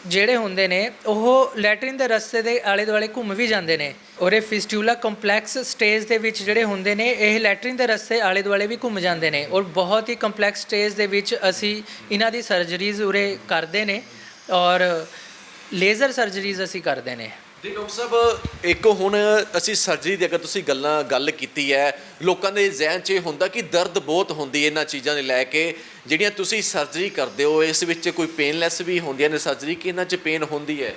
ਜਿਹੜੇ ਹੁੰਦੇ ਨੇ, ਉਹ ਲੈਟਰਿਨ ਦੇ ਰਸਤੇ ਦੇ ਆਲੇ ਦੁਆਲੇ ਘੁੰਮ ਵੀ ਜਾਂਦੇ ਨੇ। ਔਰ ਇਹ ਫਿਸਟਿਊਲਾ ਕੰਪਲੈਕਸ ਸਟੇਜ ਦੇ ਵਿੱਚ ਜਿਹੜੇ ਹੁੰਦੇ ਨੇ, ਇਹ ਲੈਟਰਿਨ ਦੇ ਰਸਤੇ ਆਲੇ ਦੁਆਲੇ ਵੀ ਘੁੰਮ ਜਾਂਦੇ ਨੇ। ਔਰ ਬਹੁਤ ਹੀ ਕੰਪਲੈਕਸ ਸਟੇਜ ਦੇ ਵਿੱਚ ਅਸੀਂ ਇਹਨਾਂ ਦੀ ਸਰਜਰੀਜ਼ ਉਰੇ ਕਰਦੇ ਨੇ। ਔਰ ਲੇਜ਼ਰ ਸਰਜਰੀਜ਼ ਅਸੀਂ ਕਰਦੇ ਨੇ। ਤੇ ਡਾਕਟਰ ਸਾਹਿਬ, ਇੱਕ ਹੁਣ ਅਸੀਂ ਸਰਜਰੀ ਦੀ ਅਗਰ ਤੁਸੀਂ ਗੱਲਾਂ, ਗੱਲ ਕੀਤੀ ਹੈ, ਲੋਕਾਂ ਦੇ ਜ਼ਿਹਨ 'ਚ ਇਹ ਹੁੰਦਾ ਕਿ ਦਰਦ ਬਹੁਤ ਹੁੰਦੀ ਇਹਨਾਂ ਚੀਜ਼ਾਂ ਦੇ ਲੈ ਕੇ। ਜਿਹੜੀਆਂ ਤੁਸੀਂ ਸਰਜਰੀ ਕਰਦੇ ਹੋ, ਇਸ ਵਿੱਚ ਕੋਈ ਪੇਨਲੈਸ ਵੀ ਹੁੰਦੀਆਂ ਨੇ ਸਰਜਰੀ ਕਿ ਇਹਨਾਂ 'ਚ ਪੇਨ ਹੁੰਦੀ ਹੈ?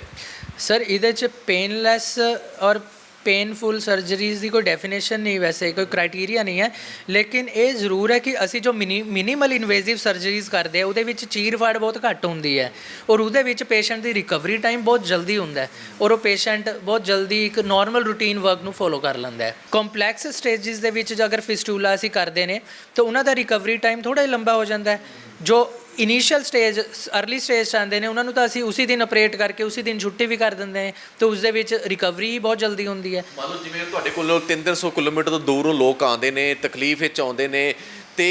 ਸਰ ਇਹਦੇ ਚ ਪੇਨਲੈਸ ਔਰ ਪੇਨਫੁਲ ਸਰਜਰੀਜ਼ ਦੀ ਕੋਈ ਡੈਫੀਨੇਸ਼ਨ ਨਹੀਂ ਵੈਸੇ, ਕੋਈ ਕ੍ਰਾਈਟੇਰੀਆ ਨਹੀਂ ਹੈ। ਲੇਕਿਨ ਇਹ ਜ਼ਰੂਰ ਹੈ ਕਿ ਅਸੀਂ ਜੋ ਮਿਨੀਮਲ ਇਨਵੇਸਿਵ ਸਰਜਰੀਜ਼ ਕਰਦੇ ਆ ਉਹਦੇ ਵਿੱਚ ਚੀਰ-ਫਾੜ ਬਹੁਤ ਘੱਟ ਹੁੰਦੀ ਹੈ। ਔਰ ਉਹਦੇ ਵਿੱਚ ਪੇਸ਼ੈਂਟ ਦੀ ਰਿਕਵਰੀ ਟਾਈਮ ਬਹੁਤ ਜਲਦੀ ਹੁੰਦਾ ਹੈ। ਔਰ ਉਹ ਪੇਸ਼ੈਂਟ ਬਹੁਤ ਜਲਦੀ ਇੱਕ ਨਾਰਮਲ ਰੂਟੀਨ ਵਰਕ ਨੂੰ ਫੋਲੋ ਕਰ ਲੈਂਦਾ ਹੈ। ਕੰਪਲੈਕਸ ਸਟੇजेस ਦੇ ਵਿੱਚ ਜੇ ਅਗਰ ਫਿਸਟੂਲਾ ਅਸੀਂ ਕਰਦੇ ਨੇ, ਤਾਂ ਉਹਨਾਂ ਦਾ ਰਿਕਵਰੀ ਟਾਈਮ ਥੋੜਾ ਜਿਹਾ ਲੰਬਾ ਹੋ ਜਾਂਦਾ ਹੈ। ਜੋ ਇਨੀਸ਼ੀਅਲ ਸਟੇਜ अर्ਲੀ ਸਟੇਜ 'ਚ ਆਉਂਦੇ ਨੇ, ਉਹਨਾਂ ਨੂੰ ਤਾਂ ਅਸੀਂ ਉਸੇ ਦਿਨ ਆਪਰੇਟ ਕਰਕੇ ਉਸੇ ਦਿਨ ਛੁੱਟੀ ਵੀ ਕਰ ਦਿੰਦੇ ਹਾਂ, ਤੇ ਉਸ ਦੇ ਵਿੱਚ ਰਿਕਵਰੀ ਹੀ ਬਹੁਤ ਜਲਦੀ ਹੁੰਦੀ ਹੈ। ਮੰਨ ਲਓ ਜਿਵੇਂ ਤੁਹਾਡੇ ਕੋਲ 300 ਕਿਲੋਮੀਟਰ ਤੋਂ ਦੂਰੋਂ ਲੋਕ ਆਉਂਦੇ ਨੇ, ਤਕਲੀਫ ਵਿੱਚ ਆਉਂਦੇ ਨੇ, ਤੇ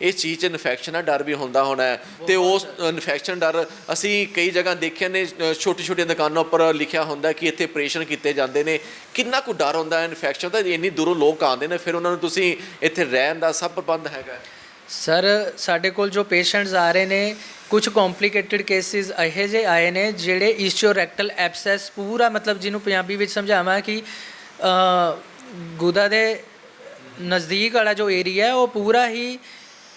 ਇਸ ਚੀਜ਼ 'ਚ ਇਨਫੈਕਸ਼ਨ ਦਾ ਡਰ ਵੀ ਹੁੰਦਾ ਹੋਣਾ ਹੈ। ਤੇ ਉਸ ਇਨਫੈਕਸ਼ਨ ਡਰ ਅਸੀਂ ਕਈ ਜਗ੍ਹਾ ਦੇਖਿਆ ਨੇ ਛੋਟੀ ਛੋਟੀਆਂ ਦੁਕਾਨਾਂ ਉੱਪਰ ਲਿਖਿਆ ਹੁੰਦਾ ਕਿ ਇੱਥੇ ਆਪਰੇਸ਼ਨ ਕੀਤੇ ਜਾਂਦੇ ਨੇ। ਕਿੰਨਾ ਕੁ ਡਰ ਹੁੰਦਾ ਇਨਫੈਕਸ਼ਨ ਦਾ, ਇੰਨੀ ਦੂਰੋਂ ਲੋਕ ਆਉਂਦੇ ਨੇ, ਫਿਰ ਉਹਨਾਂ ਨੂੰ ਤੁਸੀਂ ਇੱਥੇ ਰਹਿਣ ਦਾ ਸਭ ਪ੍ਰਬੰਧ ਹੈਗਾ ਸਰ ਸਾਡੇ ਕੋਲ ਜੋ ਪੇਸ਼ੈਂਟਸ ਆ ਰਹੇ ਨੇ ਕੁਝ ਕੰਪਲਿਕੇਟਿਡ ਕੇਸਿਸ ਇਹੋ ਜਿਹੇ ਆਏ ਨੇ, ਜਿਹੜੇ ਇਸ਼ੀਓਰੈਕਟਲ ਐਬਸੈਸ ਪੂਰਾ ਮਤਲਬ ਜਿਹਨੂੰ ਪੰਜਾਬੀ ਵਿੱਚ ਸਮਝਾਵਾਂ ਕਿ ਗੁਦਾ ਦੇ ਨਜ਼ਦੀਕ ਵਾਲਾ ਜੋ ਏਰੀਆ ਹੈ, ਉਹ ਪੂਰਾ ਹੀ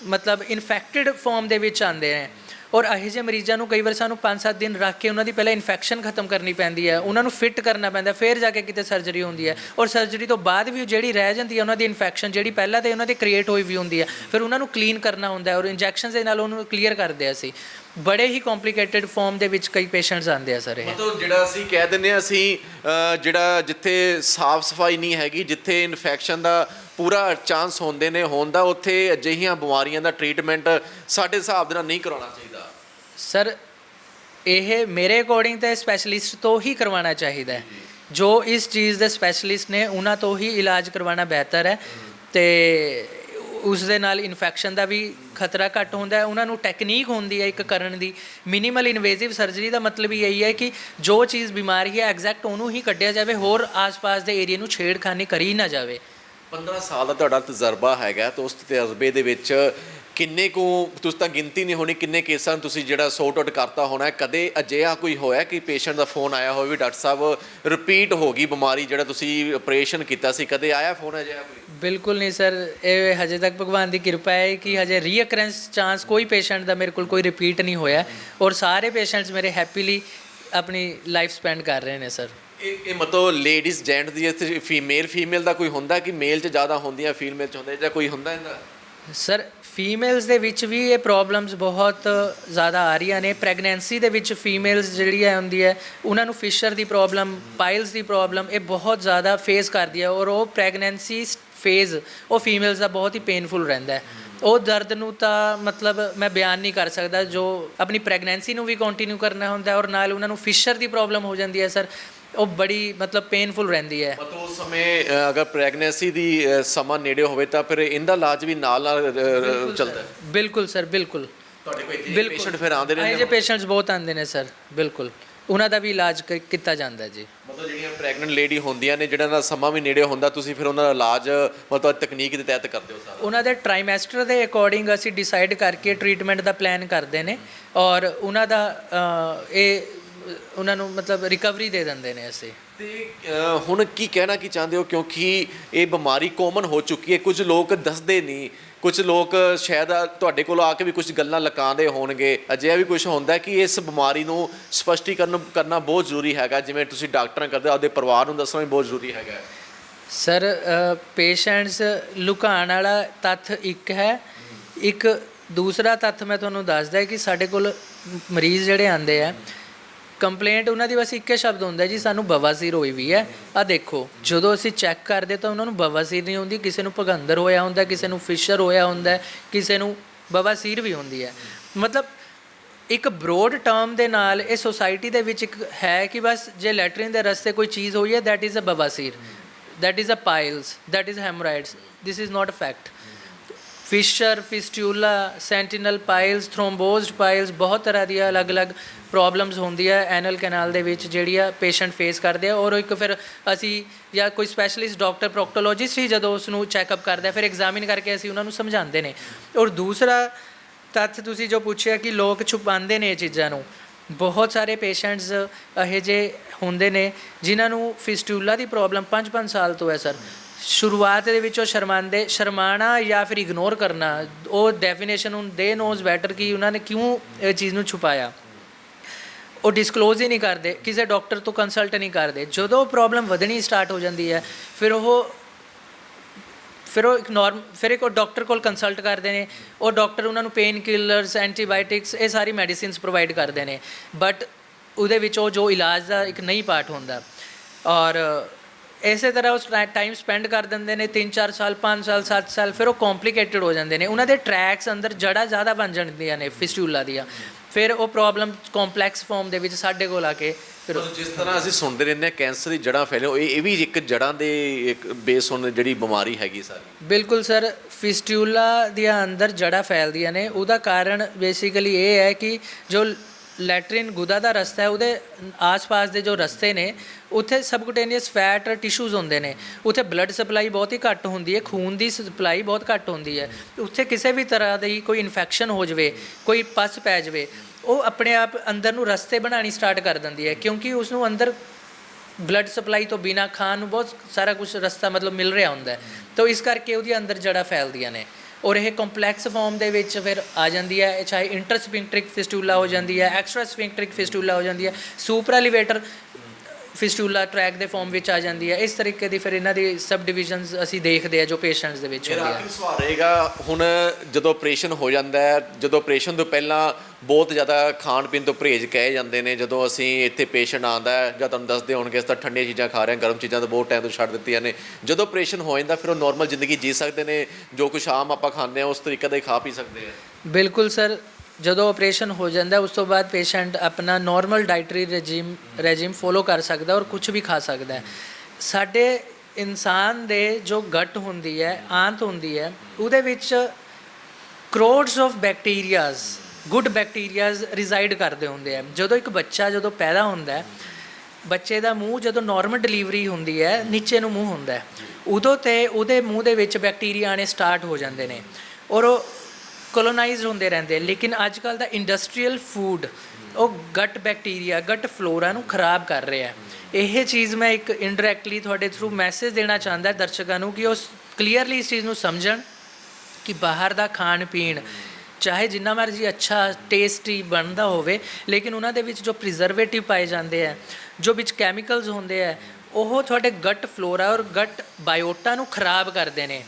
ਮਤਲਬ ਇਨਫੈਕਟਡ ਫਾਰਮ ਦੇ ਵਿੱਚ ਆਉਂਦੇ ਨੇ। ਔਰ ਇਹੋ ਜਿਹੇ ਮਰੀਜ਼ਾਂ ਨੂੰ ਕਈ ਵਾਰ ਸਾਨੂੰ 5-7 ਦਿਨ ਰੱਖ ਕੇ ਉਹਨਾਂ ਦੀ ਪਹਿਲਾਂ ਇਨਫੈਕਸ਼ਨ ਖਤਮ ਕਰਨੀ ਪੈਂਦੀ ਹੈ, ਉਹਨਾਂ ਨੂੰ ਫਿੱਟ ਕਰਨਾ ਪੈਂਦਾ ਫਿਰ ਜਾ ਕੇ ਕਿਤੇ ਸਰਜਰੀ ਹੁੰਦੀ ਹੈ ਔਰ ਸਰਜਰੀ ਤੋਂ ਬਾਅਦ ਵੀ ਜਿਹੜੀ ਰਹਿ ਜਾਂਦੀ ਹੈ, ਉਹਨਾਂ ਦੀ ਇਨਫੈਕਸ਼ਨ ਜਿਹੜੀ ਪਹਿਲਾਂ ਤੇ ਉਹਨਾਂ ਦੇ ਕ੍ਰੀਏਟ ਹੋਈ ਵੀ ਹੁੰਦੀ ਹੈ, ਫਿਰ ਉਹਨਾਂ ਨੂੰ ਕਲੀਨ ਕਰਨਾ ਹੁੰਦਾ ਔਰ ਇੰਜੈਕਸ਼ਨਸ ਦੇ ਨਾਲ ਉਹਨੂੰ ਕਲੀਅਰ ਕਰਦੇ ਅਸੀਂ। ਬੜੇ ਹੀ ਕੰਪਲਿਕੇਟਿਡ ਫਾਰਮ ਦੇ ਵਿੱਚ ਕਈ ਪੇਸ਼ੈਂਟਸ ਆਉਂਦੇ ਆ ਸਰ ਇਹ। ਮਤਲਬ ਜਿਹੜਾ ਅਸੀਂ ਕਹਿ ਦਿੰਦੇ ਹਾਂ, ਅਸੀਂ ਜਿਹੜਾ ਜਿੱਥੇ ਸਾਫ਼ ਸਫ਼ਾਈ ਨਹੀਂ ਹੈਗੀ, ਜਿੱਥੇ ਇਨਫੈਕਸ਼ਨ ਦਾ ਪੂਰਾ ਚਾਂਸ ਹੁੰਦੇ ਨੇ, ਹੋਣ ਦਾ, ਉੱਥੇ ਅਜਿਹੀਆਂ ਬਿਮਾਰੀਆਂ ਦਾ ਟ੍ਰੀਟਮੈਂਟ ਸਾਡੇ ਹਿਸਾਬ ਦੇ ਨਾਲ ਨਹੀਂ ਕਰਾਉਣਾ ਚਾਹੀਦਾ। ਸਰ, ਇਹ ਮੇਰੇ ਅਕੋਰਡਿੰਗ ਤਾਂ ਸਪੈਸ਼ਲਿਸਟ ਤੋਂ ਹੀ ਕਰਵਾਉਣਾ ਚਾਹੀਦਾ ਹੈ। ਜੋ ਇਸ ਚੀਜ਼ ਦੇ ਸਪੈਸ਼ਲਿਸਟ ਨੇ, ਉਹਨਾਂ ਤੋਂ ਹੀ ਇਲਾਜ ਕਰਵਾਉਣਾ ਬਿਹਤਰ ਹੈ ਤੇ ਉਸ ਦੇ ਨਾਲ ਇਨਫੈਕਸ਼ਨ ਦਾ ਵੀ ਖਤਰਾ ਘੱਟ ਹੁੰਦਾ ਹੈ। ਉਹਨਾਂ ਨੂੰ ਟੈਕਨੀਕ ਹੁੰਦੀ ਹੈ ਇੱਕ ਕਰਨ ਦੀ। ਮਿਨੀਮਲ ਇਨਵੇਸਿਵ ਸਰਜਰੀ ਦਾ ਮਤਲਬ ਹੀ ਇਹੀ ਹੈ ਕਿ ਜੋ ਚੀਜ਼ ਬਿਮਾਰੀ ਹੈ ਐਗਜ਼ੈਕਟ ਉਹਨੂੰ ਹੀ ਕੱਢਿਆ ਜਾਵੇ, ਹੋਰ ਆਸ-ਪਾਸ ਦੇ ਏਰੀਆ ਨੂੰ ਛੇੜਖਾਨੀ ਕਰੀ ਨਾ ਜਾਵੇ। 15 ਸਾਲ ਦਾ ਤੁਹਾਡਾ ਤਜਰਬਾ ਹੈਗਾ ਤਾਂ ਉਸ ਤਜਰਬੇ ਦੇ ਵਿੱਚ ਕਿੰਨੇ ਕੁ ਤੁਸੀਂ ਤਾਂ ਗਿਣਤੀ ਨਹੀਂ ਹੋਣੀ ਕਿੰਨੇ ਕੇਸਾਂ ਨੂੰ ਤੁਸੀਂ ਜਿਹੜਾ ਸੌਟ ਆਊਟ ਕਰਤਾ ਹੋਣਾ ਹੈ? ਕਦੇ ਅਜਿਹਾ ਕੋਈ ਹੋਇਆ ਕਿ ਪੇਸ਼ੈਂਟ ਦਾ ਫੋਨ ਆਇਆ ਹੋਵੇ ਵੀ ਡਾਕਟਰ ਸਾਹਿਬ ਰਿਪੀਟ ਹੋ ਗਈ ਬਿਮਾਰੀ ਜਿਹੜਾ ਤੁਸੀਂ ਆਪਰੇਸ਼ਨ ਕੀਤਾ ਸੀ? ਕਦੇ ਆਇਆ ਫੋਨ ਅਜਿਹਾ ਕੋਈ? ਬਿਲਕੁਲ ਨਹੀਂ ਸਰ ਇਹ ਹਜੇ ਤੱਕ ਭਗਵਾਨ ਦੀ ਕਿਰਪਾ ਹੈ ਕਿ ਹਜੇ ਰੀਅਕਰੈਂਸ ਚਾਂਸ ਕੋਈ ਪੇਸ਼ੈਂਟ ਦਾ ਮੇਰੇ ਕੋਲ ਕੋਈ ਰਿਪੀਟ ਨਹੀਂ ਹੋਇਆ ਔਰ ਸਾਰੇ ਪੇਸ਼ੈਂਟਸ ਮੇਰੇ ਹੈਪੀਲੀ ਆਪਣੀ ਲਾਈਫ ਸਪੈਂਡ ਕਰ ਰਹੇ ਨੇ ਸਰ। ਇਹ ਇਹ ਮਤਲਬ ਲੇਡੀਜ਼ ਜੈਂਟ ਦੀ ਇਸ ਫੀਮੇਲ ਫੀਮੇਲ ਦਾ ਕੋਈ ਹੁੰਦਾ ਕਿ ਮੇਲ 'ਚ ਜ਼ਿਆਦਾ ਹੁੰਦੀਆਂ ਫੀਮੇਲ 'ਚ ਹੁੰਦਾ ਜਾਂ ਕੋਈ ਹੁੰਦਾ ਇਹਦਾ? ਸਰ ਫੀਮੇਲਸ ਦੇ ਵਿੱਚ ਵੀ ਇਹ ਪ੍ਰੋਬਲਮਸ ਬਹੁਤ ਜ਼ਿਆਦਾ ਆ ਰਹੀਆਂ ਨੇ। ਪ੍ਰੈਗਨੈਂਸੀ ਦੇ ਵਿੱਚ ਫੀਮੇਲਸ ਜਿਹੜੀ ਹੈ ਹੁੰਦੀ ਹੈ, ਉਹਨਾਂ ਨੂੰ ਫਿਸ਼ਰ ਦੀ ਪ੍ਰੋਬਲਮ ਪਾਈਲਸ ਦੀ ਪ੍ਰੋਬਲਮ ਇਹ ਬਹੁਤ ਜ਼ਿਆਦਾ ਫੇਸ ਕਰਦੀ ਹੈ ਔਰ ਉਹ ਪ੍ਰੈਗਨੈਂਸੀ ਫੇਜ਼ ਉਹ ਫੀਮੇਲਸ ਦਾ ਬਹੁਤ ਹੀ ਪੇਨਫੁਲ ਰਹਿੰਦਾ ਹੈ। ਉਹ ਦਰਦ ਨੂੰ ਤਾਂ ਮਤਲਬ ਮੈਂ ਬਿਆਨ ਨਹੀਂ ਕਰ ਸਕਦਾ, ਜੋ ਆਪਣੀ ਪ੍ਰੈਗਨੈਂਸੀ ਨੂੰ ਵੀ ਕੰਟੀਨਿਊ ਕਰਨਾ ਹੁੰਦਾ ਔਰ ਨਾਲ ਉਹਨਾਂ ਨੂੰ ਫਿਸ਼ਰ ਦੀ ਪ੍ਰੋਬਲਮ ਹੋ ਜਾਂਦੀ ਹੈ, ਸਰ। ਉਹ ਬੜੀ ਮਤਲਬ ਪੇਨਫੁਲ ਰਹਿੰਦੀ ਹੈ। ਮਤਲਬ ਉਸ ਸਮੇਂ ਅ, ਅਗਰ ਪ੍ਰੈਗਨੈਂਸੀ ਦੀ ਅ, ਸਮਾਂ ਨੇੜੇ ਹੋਵੇ ਤਾਂ ਫਿਰ ਇਹਦਾ ਇਲਾਜ ਵੀ ਨਾਲ ਨਾਲ ਅ, ਅ, ਚੱਲਦਾ ਹੈ। ਬਿਲਕੁਲ ਸਰ ਬਿਲਕੁਲ। ਤੁਹਾਡੇ ਕੋਲ ਇੱਥੇ ਪੇਸ਼ੈਂਟ ਫਿਰ ਆਉਂਦੇ ਇਹ ਰਹਿੰਦੇ ਜੇ ਪੇਸ਼ੈਂਟਸ ਬਹੁਤ ਆਉਂਦੇ ਨੇ ਸਰ ਬਿਲਕੁਲ। ਉਹਨਾਂ ਦਾ ਵੀ ਇਲਾਜ ਕ- ਕੀਤਾ ਜਾਂਦਾ ਹੈ ਜੀ। ਮਤਲਬ ਜਿਹੜੀਆਂ ਪ੍ਰੈਗਨੈਂਟ ਲੇਡੀ ਹੁੰਦੀਆਂ ਨੇ ਜਿਹੜਾ ਦਾ ਸਮਾਂ ਵੀ ਨੇੜੇ ਹੁੰਦਾ ਤੁਸੀਂ ਫਿਰ ਉਹਨਾਂ ਦਾ ਇਲਾਜ ਮਤਲਬ ਤਕਨੀਕ ਦੇ ਤਹਿਤ ਕਰਦੇ ਹੋ ਸਾਰਾ? ਉਹਨਾਂ ਦੇ ਟ੍ਰਾਈਮੈਸਟਰ ਦੇ ਅਕੋਰਡਿੰਗ ਅਸੀਂ ਡਿਸਾਈਡ ਕਰਕੇ ਟ੍ਰੀਟਮੈਂਟ ਦਾ ਪਲਾਨ ਕਰਦੇ ਨੇ। ਔਰ ਉਹਨਾਂ ਦਾ ਅ, ਇਹ ਉਹਨਾਂ ਨੂੰ ਮਤਲਬ ਰਿਕਵਰੀ ਦੇ ਦਿੰਦੇ ਨੇ ਅਸੀਂ। ਤੇ ਅ, ਹੁਣ ਕੀ ਕਹਿਣਾ ਕੀ ਚਾਹੁੰਦੇ ਹੋ? ਕਿਉਂਕਿ ਇਹ ਬਿਮਾਰੀ ਕਾਮਨ ਹੋ ਚੁੱਕੀ ਹੈ। ਕੁਝ ਲੋਕ ਦੱਸਦੇ ਨਹੀਂ। ਕੁਝ ਲੋਕ ਸ਼ਾਇਦ ਤੁਹਾਡੇ ਕੋਲ ਆ ਕੇ ਵੀ ਕੁਝ ਗੱਲਾਂ ਲਕਾਉਂਦੇ ਹੋਣਗੇ। ਅਜਿਹਾ ਵੀ ਕੁਝ ਹੁੰਦਾ ਕਿ ਇਸ ਬਿਮਾਰੀ ਨੂੰ ਸਪਸ਼ਟੀਕਰਨ ਕਰਨਾ ਬਹੁਤ ਜ਼ਰੂਰੀ ਹੈਗਾ। ਜਿਵੇਂ ਤੁਸੀਂ ਡਾਕਟਰਾਂ ਕਰਦੇ ਹੋ, ਆਪਦੇ ਪਰਿਵਾਰ ਨੂੰ ਦੱਸਣਾ ਵੀ ਬਹੁਤ ਜ਼ਰੂਰੀ ਹੈਗਾ। ਸਰ ਪੇਸ਼ੈਂਟਸ ਲੁਕਾਉਣ ਵਾਲਾ ਤੱਥ ਇੱਕ ਹੈ। ਇੱਕ ਦੂਸਰਾ ਤੱਥ ਮੈਂ ਤੁਹਾਨੂੰ ਦੱਸਦਾ ਕਿ ਸਾਡੇ ਕੋਲ ਮਰੀਜ਼ ਜਿਹੜੇ ਆਉਂਦੇ ਆ ਕੰਪਲੇਂਟ, ਉਹਨਾਂ ਦੀ ਬਸ ਇੱਕੇ ਸ਼ਬਦ ਹੁੰਦਾ ਜੀ, ਸਾਨੂੰ ਬਵਾਸੀਰ ਹੋਈ ਵੀ ਹੈ। ਆ ਦੇਖੋ, ਜਦੋਂ ਅਸੀਂ ਚੈੱਕ ਕਰਦੇ ਤਾਂ ਉਹਨਾਂ ਨੂੰ ਬਵਾਸੀਰ ਨਹੀਂ ਹੁੰਦੀ, ਕਿਸੇ ਨੂੰ ਭਗੰਦਰ ਹੋਇਆ ਹੁੰਦਾ ਕਿਸੇ ਨੂੰ ਫਿਸ਼ਰ ਹੋਇਆ ਹੁੰਦਾ ਕਿਸੇ ਨੂੰ ਬਵਾਸੀਰ ਵੀ ਹੁੰਦੀ ਹੈ। ਮਤਲਬ, ਇੱਕ ਬ੍ਰੋਡ ਟਰਮ ਦੇ ਨਾਲ ਇਹ ਸੋਸਾਇਟੀ ਦੇ ਵਿੱਚ ਇੱਕ ਹੈ ਕਿ ਬਸ ਜੇ ਲੈਟਰਿਨ ਦੇ ਰਸਤੇ ਕੋਈ ਚੀਜ਼ ਹੋਈ ਹੈ, that ਇਜ਼ ਅ ਬਵਾਸੀਰ, that is a piles that is hemorrhoids, this is not a fact fissure fistula sentinel piles thrombosed piles ਬਹੁਤ ਤਰ੍ਹਾਂ ਦੀਆਂ ਅਲੱਗ-ਅਲੱਗ ਪ੍ਰੋਬਲਮਸ ਹੁੰਦੀਆਂ ਐਨਲ ਕੈਨਾਲ ਦੇ ਵਿੱਚ ਜਿਹੜੀ ਆ ਪੇਸ਼ੈਂਟ ਫੇਸ ਕਰਦੇ ਆ। ਔਰ ਇੱਕ ਫਿਰ ਅਸੀਂ ਜਾਂ ਕੋਈ ਸਪੈਸ਼ਲਿਸਟ ਡਾਕਟਰ ਪ੍ਰੋਕਟੋਲੋਜਿਸਟ ਹੀ ਜਦੋਂ ਉਸ ਨੂੰ ਚੈੱਕਅਪ ਕਰਦਾ ਫਿਰ ਐਗਜ਼ਾਮਿਨ ਕਰਕੇ ਅਸੀਂ ਉਹਨਾਂ ਨੂੰ ਸਮਝਾਉਂਦੇ ਨੇ। ਔਰ ਦੂਸਰਾ ਤੱਥ ਤੁਸੀਂ ਜੋ ਪੁੱਛਿਆ ਕਿ ਲੋਕ ਛੁਪਾਉਂਦੇ ਨੇ ਇਹ ਚੀਜ਼ਾਂ ਨੂੰ, ਬਹੁਤ ਸਾਰੇ ਪੇਸ਼ੈਂਟਸ ਇਹੋ ਜਿਹੇ ਹੁੰਦੇ ਨੇ ਜਿਨ੍ਹਾਂ ਨੂੰ ਫਿਸਟੂਲਾ ਦੀ ਪ੍ਰੋਬਲਮ 5-5 ਸਾਲ ਤੋਂ ਹੈ ਸਰ ਸ਼ੁਰੂਆਤ ਦੇ ਵਿੱਚ ਉਹ ਸ਼ਰਮਾਂਦੇ ਸ਼ਰਮਾਣਾ ਜਾਂ ਫਿਰ ਇਗਨੋਰ ਕਰਨਾ, ਉਹ ਡੈਫੀਨੇਸ਼ਨ ਹੁਣ ਦੇ ਨੋਜ਼ ਬੈਟਰ ਕਿ ਉਹਨਾਂ ਨੇ ਕਿਉਂ ਇਹ ਚੀਜ਼ ਨੂੰ ਛੁਪਾਇਆ। ਉਹ ਡਿਸਕਲੋਜ਼ ਹੀ ਨਹੀਂ ਕਰਦੇ, ਕਿਸੇ ਡਾਕਟਰ ਤੋਂ ਕੰਸਲਟ ਨਹੀਂ ਕਰਦੇ। ਜਦੋਂ ਪ੍ਰੋਬਲਮ ਵਧਣੀ ਸਟਾਰਟ ਹੋ ਜਾਂਦੀ ਹੈ, ਫਿਰ ਉਹ ਫਿਰ ਉਹ ਇੱਕ ਨਾਰਮ ਫਿਰ ਇੱਕ ਉਹ ਡਾਕਟਰ ਕੋਲ ਕੰਸਲਟ ਕਰਦੇ ਨੇ। ਉਹ ਡਾਕਟਰ ਉਹਨਾਂ ਨੂੰ ਪੇਨ ਕਿਲਰਸ ਐਂਟੀਬਾਇਓਟਿਕਸ ਇਹ ਸਾਰੀ ਮੈਡੀਸਿਨਸ ਪ੍ਰੋਵਾਈਡ ਕਰਦੇ ਨੇ। ਬਟ ਉਹਦੇ ਵਿੱਚ ਉਹ ਜੋ ਇਲਾਜ ਦਾ ਇੱਕ ਨਹੀਂ ਪਾਰਟ ਹੁੰਦਾ। ਔਰ ਇਸੇ ਤਰ੍ਹਾਂ ਉਸ ਟਾਈਮ ਸਪੈਂਡ ਕਰ ਦਿੰਦੇ ਨੇ 3-4 ਸਾਲ 5 ਸਾਲ 7 ਸਾਲ ਫਿਰ ਉਹ ਕੰਪਲਿਕੇਟਡ ਹੋ ਜਾਂਦੇ ਨੇ। ਉਹਨਾਂ ਦੇ ਟਰੈਕਸ ਅੰਦਰ ਜੜਾ ਜ਼ਿਆਦਾ ਬਣ ਜਾਂਦੀਆਂ ਨੇ ਫਿਸਟੂਲਾ ਦੀਆਂ। ਫਿਰ ਉਹ ਪ੍ਰੋਬਲਮ ਕੰਪਲੈਕਸ ਫਾਰਮ ਦੇ ਵਿੱਚ ਸਾਡੇ ਕੋਲ ਆ ਕੇ ਫਿਰ ਜਿਸ ਤਰ੍ਹਾਂ ਅਸੀਂ ਸੁਣਦੇ ਰਹਿੰਦੇ ਹਾਂ ਕੈਂਸਰ ਦੀ ਜੜ੍ਹਾਂ ਫੈਲੇ ਇਹ ਇਹ ਵੀ ਇੱਕ ਜੜ੍ਹਾਂ ਦੇ ਇੱਕ ਬੇਸ on ਜਿਹੜੀ ਬਿਮਾਰੀ ਹੈਗੀ ਸਾਰੀ। ਬਿਲਕੁਲ ਸਰ ਫਿਸਟਿਊਲਾ ਦੇ ਅੰਦਰ ਜੜਾ ਫੈਲਦੀਆਂ ਨੇ। ਉਹਦਾ ਕਾਰਨ ਬੇਸਿਕਲੀ ਇਹ ਹੈ ਕਿ ਜੋ ਲੈਟਰਿਨ ਗੁਦਾ ਦਾ ਰਸਤਾ ਹੈ, ਉਹਦੇ ਆਸ-ਪਾਸ ਦੇ ਜੋ ਰਸਤੇ ਨੇ, ਉੱਥੇ ਸਬਕੂਟੇਨੀਅਸ ਫੈਟ ਟਿਸ਼ੂਜ਼ ਹੁੰਦੇ ਨੇ। ਉੱਥੇ ਬਲੱਡ ਸਪਲਾਈ ਬਹੁਤ ਹੀ ਘੱਟ ਹੁੰਦੀ ਹੈ, ਖੂਨ ਦੀ ਸਪਲਾਈ ਬਹੁਤ ਘੱਟ ਹੁੰਦੀ ਹੈ। ਉੱਥੇ ਕਿਸੇ ਵੀ ਤਰ੍ਹਾਂ ਦੀ ਕੋਈ ਇਨਫੈਕਸ਼ਨ ਹੋ ਜਾਵੇ, ਕੋਈ ਪਸ ਪੈ ਜਾਵੇ, ਉਹ ਆਪਣੇ ਆਪ ਅੰਦਰ ਨੂੰ ਰਸਤੇ ਬਣਾਉਣੀ ਸਟਾਰਟ ਕਰ ਦਿੰਦੀ ਹੈ, ਕਿਉਂਕਿ ਉਸ ਨੂੰ ਅੰਦਰ ਬਲੱਡ ਸਪਲਾਈ ਤੋਂ ਬਿਨਾ ਖਾਣ ਨੂੰ ਬਹੁਤ ਸਾਰਾ ਕੁਝ ਰਸਤਾ ਮਤਲਬ ਮਿਲ ਰਿਹਾ ਹੁੰਦਾ ਹੈ। ਤਾਂ ਇਸ ਕਰਕੇ ਉਹਦੀ ਅੰਦਰ ਜੜਾ ਫੈਲਦੀਆਂ ਨੇ। ਔਰ ਇਹ ਕੰਪਲੈਕਸ ਫਾਰਮ ਦੇ ਵਿੱਚ ਫਿਰ ਆ ਜਾਂਦੀ ਹੈ ਇਹ ਚਾਹੇ ਇੰਟਰਸਪਿੰਕਟ੍ਰਿਕ ਫਿਸਟੂਲਾ ਹੋ ਜਾਂਦੀ ਹੈ ਐਕਸਟਰਾ ਸਪਿੰਕਟ੍ਰਿਕ ਫਿਸਟੂਲਾ ਹੋ ਜਾਂਦੀ ਹੈ ਸੁਪਰਾਲੀਵੇਟਰ ਫਿਸਟੂਲਾ ਟਰੈਕ ਦੇ ਫਾਰਮ ਵਿੱਚ ਆ ਜਾਂਦੀ ਹੈ। ਇਸ ਤਰੀਕੇ ਦੀ ਫਿਰ ਇਹਨਾਂ ਦੀ ਸਬ ਡਿਵੀਜ਼ਨਸ ਅਸੀਂ ਦੇਖਦੇ ਆ ਜੋ ਪੇਸ਼ੈਂਟਸ ਦੇ ਵਿੱਚ ਮੇਰਾ ਹੁੰਦੀ ਆਖਰੀ ਸਵਾਲ ਰਹੇਗਾ ਹੁਣ ਜਦੋਂ ਆਪਰੇਸ਼ਨ ਹੋ ਜਾਂਦਾ ਹੈ ਜਦੋਂ ਆਪਰੇਸ਼ਨ ਤੋਂ ਪਹਿਲਾਂ ਬਹੁਤ ਜ਼ਿਆਦਾ ਖਾਣ ਪੀਣ ਤੋਂ ਪਰਹੇਜ਼ ਕਹੇ ਜਾਂਦੇ ਨੇ, ਜਦੋਂ ਅਸੀਂ ਇੱਥੇ ਪੇਸ਼ੈਂਟ ਆਂਦਾ ਜਾਂ ਤੁਹਾਨੂੰ ਦੱਸਦੇ ਹੋਣਗੇ, ਅਸੀਂ ਤਾਂ ਠੰਡੀਆਂ ਚੀਜ਼ਾਂ ਖਾ ਰਹੇ ਹਾਂ, ਗਰਮ ਚੀਜ਼ਾਂ ਤਾਂ ਬਹੁਤ ਟਾਈਮ ਤੋਂ ਛੱਡ ਦਿੱਤੀਆਂ ਨੇ। ਜਦੋਂ ਆਪਰੇਸ਼ਨ ਹੋ ਜਾਂਦਾ, ਫਿਰ ਉਹ ਨਾਰਮਲ ਜ਼ਿੰਦਗੀ ਜੀ ਸਕਦੇ ਨੇ, ਜੋ ਕੁਛ ਆਮ ਆਪਾਂ ਖਾਂਦੇ ਆ ਉਸ ਤਰੀਕੇ ਦਾ ਹੀ ਖਾ ਪੀ ਸਕਦੇ ਆ ਬਿਲਕੁਲ ਸਰ, ਜਦੋਂ ਆਪਰੇਸ਼ਨ ਹੋ ਜਾਂਦਾ, ਉਸ ਤੋਂ ਬਾਅਦ ਪੇਸ਼ੈਂਟ ਆਪਣਾ normal dietary regime regime follow ਕਰ ਸਕਦਾ ਔਰ ਕੁਝ ਵੀ ਖਾ ਸਕਦਾ ਹੈ। ਸਾਡੇ ਇਨਸਾਨ ਦੇ ਜੋ ਗਟ ਹੁੰਦੀ ਹੈ, ਆਂਤ ਹੁੰਦੀ ਹੈ, ਉਹਦੇ ਵਿੱਚ crores of bacterias good bacterias reside ਕਰਦੇ ਹੁੰਦੇ ਆ। ਜਦੋਂ ਇੱਕ ਬੱਚਾ ਜਦੋਂ ਪੈਦਾ ਹੁੰਦਾ ਹੈ, ਬੱਚੇ ਦਾ ਮੂੰਹ ਜਦੋਂ ਨਾਰਮਲ ਡਿਲੀਵਰੀ ਹੁੰਦੀ ਹੈ, ਨੀਚੇ ਨੂੰ ਮੂੰਹ ਹੁੰਦਾ ਹੈ। ਉਦੋਂ ਤੇ ਉਹਦੇ ਮੂੰਹ ਦੇ ਵਿੱਚ ਬੈਕਟੀਰੀਆ ਆਣੇ ਸਟਾਰਟ ਹੋ ਜਾਂਦੇ ਨੇ ਔਰ ਉਹ ਕੋਲੋਨਾਈਜ਼ਡ ਹੁੰਦੇ ਰਹਿੰਦੇ ਲੇਕਿਨ ਅੱਜ ਕੱਲ ਦਾ ਇੰਡਸਟਰੀਅਲ ਫੂਡ ਉਹ ਗਟ ਬੈਕਟੀਰੀਆ ਗਟ ਫਲੋਰਾ ਨੂੰ ਖਰਾਬ ਕਰ ਰਿਹਾ ਹੈ। ਇਹ ਚੀਜ਼ ਮੈਂ ਇੱਕ ਇਨਡਾਇਰੈਕਟਲੀ ਤੁਹਾਡੇ ਥਰੂ ਮੈਸੇਜ ਦੇਣਾ ਚਾਹੁੰਦਾ ਦਰਸ਼ਕਾਂ ਨੂੰ ਕਿ ਉਹ ਕਲੀਅਰਲੀ ਇਸ ਚੀਜ਼ ਨੂੰ ਸਮਝਣ ਕਿ ਬਾਹਰ ਦਾ ਖਾਣ ਪੀਣ ਚਾਹੇ ਜਿੰਨਾ ਮਰਜ਼ੀ ਅੱਛਾ ਟੇਸਟੀ ਬਣਦਾ ਹੋਵੇ, ਲੇਕਿਨ ਉਹਨਾਂ ਦੇ ਵਿੱਚ ਜੋ ਪ੍ਰੀਜ਼ਰਵੇਟਿਵ ਪਾਏ ਜਾਂਦੇ ਆ, ਜੋ ਵਿੱਚ ਕੈਮੀਕਲਸ ਹੁੰਦੇ ਆ, ਉਹ ਤੁਹਾਡੇ ਗਟ ਫਲੋਰਾ ਔਰ ਗਟ ਬਾਇਓਟਾ ਨੂੰ ਖਰਾਬ ਕਰਦੇ ਨੇ।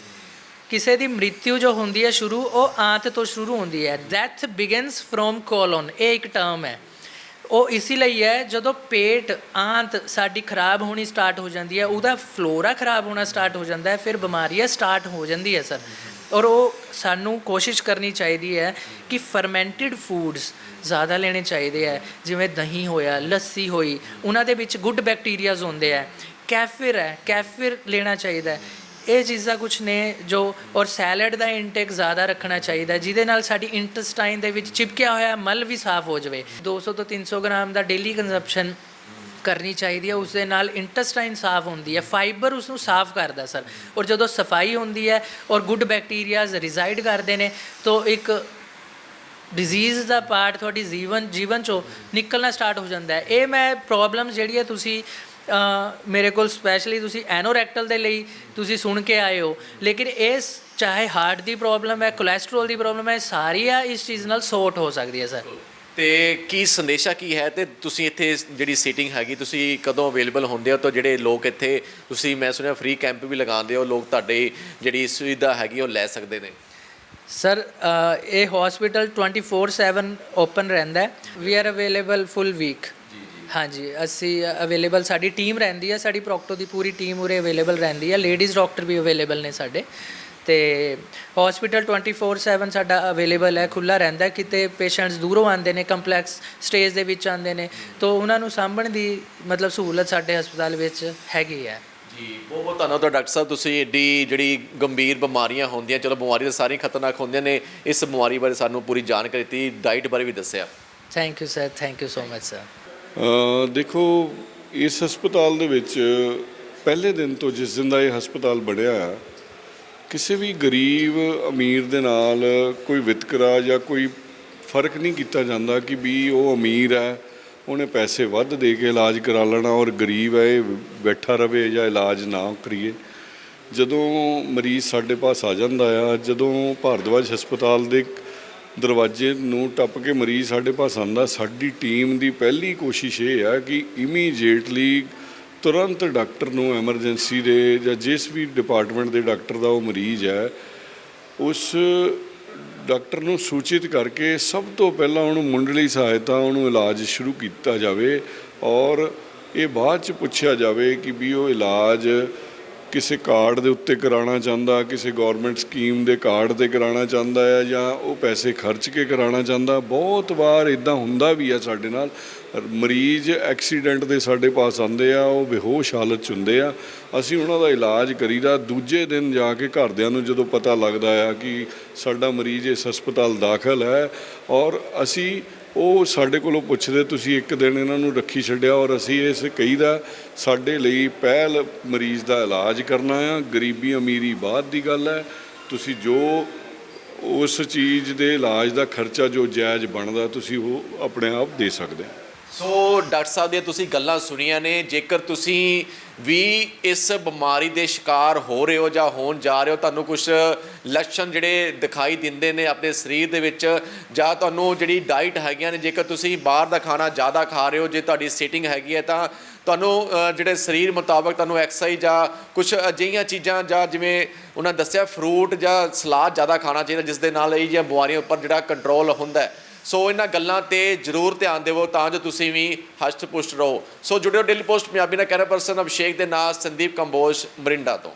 ਕਿਸੇ ਦੀ ਮ੍ਰਿਤਿੂ ਜੋ ਹੁੰਦੀ ਹੈ ਸ਼ੁਰੂ, ਉਹ ਆਂਤ ਤੋਂ ਸ਼ੁਰੂ ਹੁੰਦੀ ਹੈ ਡੈਥ ਬਿਗਨਸ ਫਰੋਮ ਕੋਲੋਨ ਇਹ ਇੱਕ ਟਰਮ ਹੈ। ਉਹ ਇਸੇ ਲਈ ਹੈ, ਜਦੋਂ ਪੇਟ, ਆਂਤ ਸਾਡੀ ਖਰਾਬ ਹੋਣੀ ਸਟਾਰਟ ਹੋ ਜਾਂਦੀ ਹੈ ਉਹਦਾ ਫਲੋਰਾ ਖਰਾਬ ਹੋਣਾ ਸਟਾਰਟ ਹੋ ਜਾਂਦਾ ਹੈ, ਫਿਰ ਬਿਮਾਰੀਆਂ ਸਟਾਰਟ ਹੋ ਜਾਂਦੀ ਹੈ, ਸਰ। ਔਰ ਉਹ ਸਾਨੂੰ ਕੋਸ਼ਿਸ਼ ਕਰਨੀ ਚਾਹੀਦੀ ਹੈ ਕਿ ਫਰਮੈਂਟਡ ਫੂਡਸ ਜ਼ਿਆਦਾ ਲੈਣੇ ਚਾਹੀਦੇ ਹੈ, ਜਿਵੇਂ ਦਹੀਂ ਹੋਇਆ, ਲੱਸੀ ਹੋਈ, ਉਹਨਾਂ ਦੇ ਵਿੱਚ ਗੁੱਡ ਬੈਕਟੀਰੀਆਜ਼ ਹੁੰਦੇ ਹੈ। ਕੈਫਿਰ ਹੈ, ਕੈਫਿਰ ਲੈਣਾ ਚਾਹੀਦਾ ਹੈ। ਇਹ ਚੀਜ਼ਾਂ ਕੁਝ ਨੇ ਜੋ, ਔਰ ਸੈਲਡ ਦਾ ਇਨਟੇਕ ਜ਼ਿਆਦਾ ਰੱਖਣਾ ਚਾਹੀਦਾ ਜਿਹਦੇ ਨਾਲ ਸਾਡੀ ਇੰਟੈਸਟਾਈਨ ਦੇ ਵਿੱਚ ਚਿਪਕਿਆ ਹੋਇਆ ਮਲ ਵੀ ਸਾਫ਼ ਹੋ ਜਾਵੇ। 200 ਤੋਂ 300 ਗ੍ਰਾਮ ਦਾ ਡੇਲੀ ਕੰਜ਼ੰਪਸ਼ਨ ਕਰਨੀ ਚਾਹੀਦੀ ਹੈ ਉਸ ਦੇ ਨਾਲ ਇੰਟੈਸਟਾਈਨ ਸਾਫ਼ ਹੁੰਦੀ ਹੈ ਫਾਈਬਰ ਉਸ ਨੂੰ ਸਾਫ਼ ਕਰਦਾ ਸਰ ਔਰ ਜਦੋਂ ਸਫ਼ਾਈ ਹੁੰਦੀ ਹੈ ਔਰ ਗੁੱਡ ਬੈਕਟੀਰੀਆਜ਼ ਰਿਜ਼ਾਈਡ ਕਰਦੇ ਨੇ, ਤਾਂ ਇੱਕ ਡਿਜ਼ੀਜ਼ ਦਾ ਪਾਰਟ ਤੁਹਾਡੀ ਜੀਵਨ ਜੀਵਨ ਚੋਂ ਨਿਕਲਣਾ ਸਟਾਰਟ ਹੋ ਜਾਂਦਾ ਹੈ। ਇਹ ਮੈਂ ਪ੍ਰੋਬਲਮ ਜਿਹੜੀ ਹੈ ਤੁਸੀਂ ਮੇਰੇ ਕੋਲ ਸਪੈਸ਼ਲੀ ਤੁਸੀਂ ਐਨੋਰੈਕਟਲ ਦੇ ਲਈ ਤੁਸੀਂ ਸੁਣ ਕੇ ਆਏ ਹੋ, ਲੇਕਿਨ ਇਹ ਚਾਹੇ ਹਾਰਟ ਦੀ ਪ੍ਰੋਬਲਮ ਹੈ ਕੋਲੇਸਟ੍ਰੋਲ ਦੀ ਪ੍ਰੋਬਲਮ ਹੈ, ਸਾਰੀਆਂ ਇਸ ਚੀਜ਼ ਨਾਲ ਸੋਰਟ ਹੋ ਸਕਦੀ ਹੈ ਸਰ ਤੇ ਕੀ ਸੰਦੇਸ਼ਾ ਕੀ ਹੈ? ਤੇ ਤੁਸੀਂ ਇੱਥੇ ਜਿਹੜੀ ਸੀਟਿੰਗ ਹੈਗੀ ਤੁਸੀਂ ਕਦੋਂ ਅਵੇਲੇਬਲ ਹੁੰਦੇ ਹੋ? ਤਾਂ ਜਿਹੜੇ ਲੋਕ ਇੱਥੇ ਤੁਸੀਂ ਮੈਂ ਸੁਣਿਆ ਫ੍ਰੀ ਕੈਂਪ ਵੀ ਲਗਾਉਂਦੇ ਹੋ ਲੋਕ ਤੁਹਾਡੇ ਜਿਹੜੀ ਸੁਵਿਧਾ ਹੈਗੀ ਉਹ ਲੈ ਸਕਦੇ ਨੇ। ਸਰ ਇਹ ਹਸਪੀਟਲ 24/7 ਓਪਨ ਰਹਿੰਦਾ ਹੈ। We are available full week ਹਾਂਜੀ ਅਸੀਂ ਅਵੇਲੇਬਲ ਸਾਡੀ ਟੀਮ ਰਹਿੰਦੀ ਹੈ ਸਾਡੀ ਪ੍ਰੋਕਟੋ ਦੀ ਪੂਰੀ ਟੀਮ ਉਰੇ ਅਵੇਲੇਬਲ ਰਹਿੰਦੀ ਹੈ। ਲੇਡੀਜ਼ ਡਾਕਟਰ ਵੀ ਅਵੇਲੇਬਲ ਨੇ ਸਾਡੇ। ਤੇ ਹਸਪੀਟਲ 24/7 ਸਾਡਾ ਅਵੇਲੇਬਲ ਹੈ ਖੁੱਲਾ ਰਹਿੰਦਾ ਹੈ। ਕਿਤੇ ਪੇਸ਼ੈਂਟਸ ਦੂਰੋਂ ਆਉਂਦੇ ਨੇ ਕੰਪਲੈਕਸ ਸਟੇਜ ਦੇ ਵਿੱਚ ਆਉਂਦੇ ਨੇ ਤਾਂ ਉਹਨਾਂ ਨੂੰ ਸਾਂਭਣ ਦੀ ਮਤਲਬ ਸਹੂਲਤ ਸਾਡੇ ਹਸਪਤਾਲ ਵਿੱਚ ਹੈਗੀ ਹੈ। ਜੀ ਬਹੁਤ ਬਹੁਤ ਧੰਨਵਾਦ ਡਾਕਟਰ ਸਾਹਿਬ ਤੁਸੀਂ ਏਡੀ ਜਿਹੜੀ ਗੰਭੀਰ ਬਿਮਾਰੀਆਂ ਹੁੰਦੀਆਂ ਚਲੋ ਬਿਮਾਰੀ ਤਾਂ ਸਾਰੀਆਂ ਖਤਰਨਾਕ ਹੁੰਦੀਆਂ ਨੇ ਇਸ ਬਿਮਾਰੀ ਬਾਰੇ ਸਾਨੂੰ ਪੂਰੀ ਜਾਣਕਾਰੀ ਦਿੱਤੀ ਡਾਈਟ ਬਾਰੇ ਵੀ ਦੱਸਿਆ। Thank you sir thank you so much sir ਅ, ਦੇਖੋ ਇਸ ਹਸਪਤਾਲ ਦੇ ਵਿੱਚ ਪਹਿਲੇ ਦਿਨ ਤੋਂ ਜਿਸ ਦਿਨ ਦਾ ਇਹ ਹਸਪਤਾਲ ਬਣਿਆ ਆ, ਕਿਸੇ ਵੀ ਗਰੀਬ ਅਮੀਰ ਦੇ ਨਾਲ ਕੋਈ ਵਿਤਕਰਾ ਜਾਂ ਕੋਈ ਫ਼ਰਕ ਨਹੀਂ ਕੀਤਾ ਜਾਂਦਾ ਕਿ ਵੀ ਉਹ ਅਮੀਰ ਹੈ, ਉਹਨੇ ਪੈਸੇ ਵੱਧ ਦੇ ਕੇ ਇਲਾਜ ਕਰਾ ਲੈਣਾ ਔਰ ਗਰੀਬ ਹੈ, ਇਹ ਬੈਠਾ ਰਵੇ ਜਾਂ ਇਲਾਜ ਨਾ ਕਰੀਏ। ਜਦੋਂ ਮਰੀਜ਼ ਸਾਡੇ ਪਾਸ ਆ ਜਾਂਦਾ ਆ, ਜਦੋਂ ਭਾਰਦਵਾਜ ਹਸਪਤਾਲ ਦੇ ਦਰਵਾਜ਼ੇ ਨੂੰ ਟੱਪ ਕੇ ਮਰੀਜ਼ ਸਾਡੇ ਪਾਸ ਆਂਦਾ ਸਾਡੀ ਟੀਮ ਦੀ ਪਹਿਲੀ ਕੋਸ਼ਿਸ਼ ਇਹ ਆ ਕਿ ਇਮੀਡੀਏਟਲੀ ਤੁਰੰਤ ਡਾਕਟਰ ਨੂੰ ਐਮਰਜੈਂਸੀ ਦੇ ਜਾਂ ਜਿਸ ਵੀ ਡਿਪਾਰਟਮੈਂਟ ਦੇ ਡਾਕਟਰ ਦਾ ਉਹ ਮਰੀਜ਼ ਹੈ, ਉਸ ਡਾਕਟਰ ਨੂੰ ਸੂਚਿਤ ਕਰਕੇ ਸਭ ਤੋਂ ਪਹਿਲਾਂ ਉਹਨੂੰ ਮੁੰਡਲੀ ਸਹਾਇਤਾ ਉਹਨੂੰ ਇਲਾਜ ਸ਼ੁਰੂ ਕੀਤਾ ਜਾਵੇ ਔਰ ਇਹ ਬਾਅਦ ਚ ਪੁੱਛਿਆ ਜਾਵੇ ਕਿ ਵੀ ਉਹ ਇਲਾਜ ਕਿਸੇ ਕਾਰਡ ਦੇ ਉੱਤੇ ਕਰਾਉਣਾ ਚਾਹੁੰਦਾ, ਕਿਸੇ ਗਵਰਨਮੈਂਟ ਸਕੀਮ ਦੇ ਕਾਰਡ ਤੇ ਕਰਾਉਣਾ ਚਾਹੁੰਦਾ ਹੈ ਜਾਂ ਉਹ ਪੈਸੇ ਖਰਚ ਕੇ ਕਰਾਉਣਾ ਚਾਹੁੰਦਾ, ਬਹੁਤ ਵਾਰ ਇਦਾਂ ਹੁੰਦਾ ਵੀ ਆ ਸਾਡੇ ਨਾਲ। ਮਰੀਜ਼ ਐਕਸੀਡੈਂਟ ਦੇ ਸਾਡੇ ਪਾਸ ਆਉਂਦੇ ਆ, ਉਹ ਬੇਹੋਸ਼ ਹਾਲਤ ਚ ਹੁੰਦੇ ਆ। ਅਸੀਂ ਉਹਨਾਂ ਦਾ ਇਲਾਜ ਕਰੀਦਾ, ਦੂਜੇ ਦਿਨ ਜਾ ਕੇ ਘਰਦਿਆਂ ਨੂੰ ਜਦੋਂ ਪਤਾ ਲੱਗਦਾ ਆ ਕਿ ਸਾਡਾ ਮਰੀਜ਼ ਇਸ ਹਸਪਤਾਲ ਦਾਖਲ ਹੈ ਔਰ ਅਸੀਂ ਉਹ ਸਾਡੇ ਕੋਲੋਂ ਪੁੱਛਦੇ, ਤੁਸੀਂ ਇੱਕ ਦਿਨ ਇਹਨਾਂ ਨੂੰ ਰੱਖੀ ਛੱਡਿਆ ਔਰ ਅਸੀਂ ਇਸ ਕਹੀਦਾ ਸਾਡੇ ਲਈ ਪਹਿਲ ਮਰੀਜ਼ ਦਾ ਇਲਾਜ ਕਰਨਾ ਆ। ਗਰੀਬੀ ਅਮੀਰੀ ਬਾਅਦ ਦੀ ਗੱਲ ਹੈ। ਤੁਸੀਂ ਜੋ ਉਸ ਚੀਜ਼ ਦੇ ਇਲਾਜ ਦਾ ਖਰਚਾ, ਜੋ ਜਾਇਜ਼ ਬਣਦਾ, ਤੁਸੀਂ ਉਹ ਆਪਣੇ ਆਪ ਦੇ ਸਕਦੇ ਹੋ। ਸੋ ਡਾਕਟਰ ਸਾਹਿਬ ਦੀਆਂ ਤੁਸੀਂ ਗੱਲਾਂ ਸੁਣੀਆਂ ਨੇ, ਜੇਕਰ ਤੁਸੀਂ ਵੀ ਇਸ ਬਿਮਾਰੀ ਦੇ ਸ਼ਿਕਾਰ ਹੋ ਰਹੇ ਹੋ ਜਾਂ ਹੋਣ ਜਾ ਰਹੇ ਹੋ, ਤੁਹਾਨੂੰ ਕੁਝ ਲੱਛਣ ਜਿਹੜੇ ਦਿਖਾਈ ਦਿੰਦੇ ਨੇ ਆਪਣੇ ਸਰੀਰ ਦੇ ਵਿੱਚ, ਜਾਂ ਤੁਹਾਨੂੰ ਜਿਹੜੀ ਡਾਈਟ ਹੈਗੀਆਂ ਨੇ, ਜੇਕਰ ਤੁਸੀਂ ਬਾਹਰ ਦਾ ਖਾਣਾ ਜ਼ਿਆਦਾ ਖਾ ਰਹੇ ਹੋ, ਜੇ ਤੁਹਾਡੀ ਸੀਟਿੰਗ ਹੈਗੀ ਹੈ, ਤਾਂ ਤੁਹਾਨੂੰ ਜਿਹੜੇ ਸਰੀਰ ਮੁਤਾਬਕ ਤੁਹਾਨੂੰ ਐਕਸਰਸਾਈਜ਼ ਜਾਂ ਕੁਝ ਅਜਿਹੀਆਂ ਚੀਜ਼ਾਂ ਜਾਂ ਜਿਵੇਂ ਉਹਨਾਂ ਦੱਸਿਆ, ਫਰੂਟ ਜਾਂ ਸਲਾਦ ਜ਼ਿਆਦਾ ਖਾਣਾ ਚਾਹੀਦਾ, ਜਿਸ ਦੇ ਨਾਲ ਇਹ ਜਿਹੀਆਂ ਬਿਮਾਰੀਆਂ ਉੱਪਰ ਜਿਹੜਾ ਕੰਟਰੋਲ ਹੁੰਦਾ ਹੈ। ਸੋ ਇਹਨਾਂ ਗੱਲਾਂ ਤੇ ਜਰੂਰ ਧਿਆਨ ਦਿਵੋ ਤਾਂ ਜੋ ਤੁਸੀਂ ਵੀ ਹਸ਼ਟ ਪੁਸ਼ਟ ਰਹੋ। ਸੋ ਜੁੜਿਓ ਡੇਲੀ ਪੋਸਟ ਪੰਜਾਬੀ ਨਾਲ ਕੈਮਰਾ ਪਰਸਨ ਅਭਿਸ਼ੇਕ ਦੇ ਨਾਲ ਸੰਦੀਪ ਕੰਬੋਜ, ਮਰਿੰਡਾ ਤੋਂ।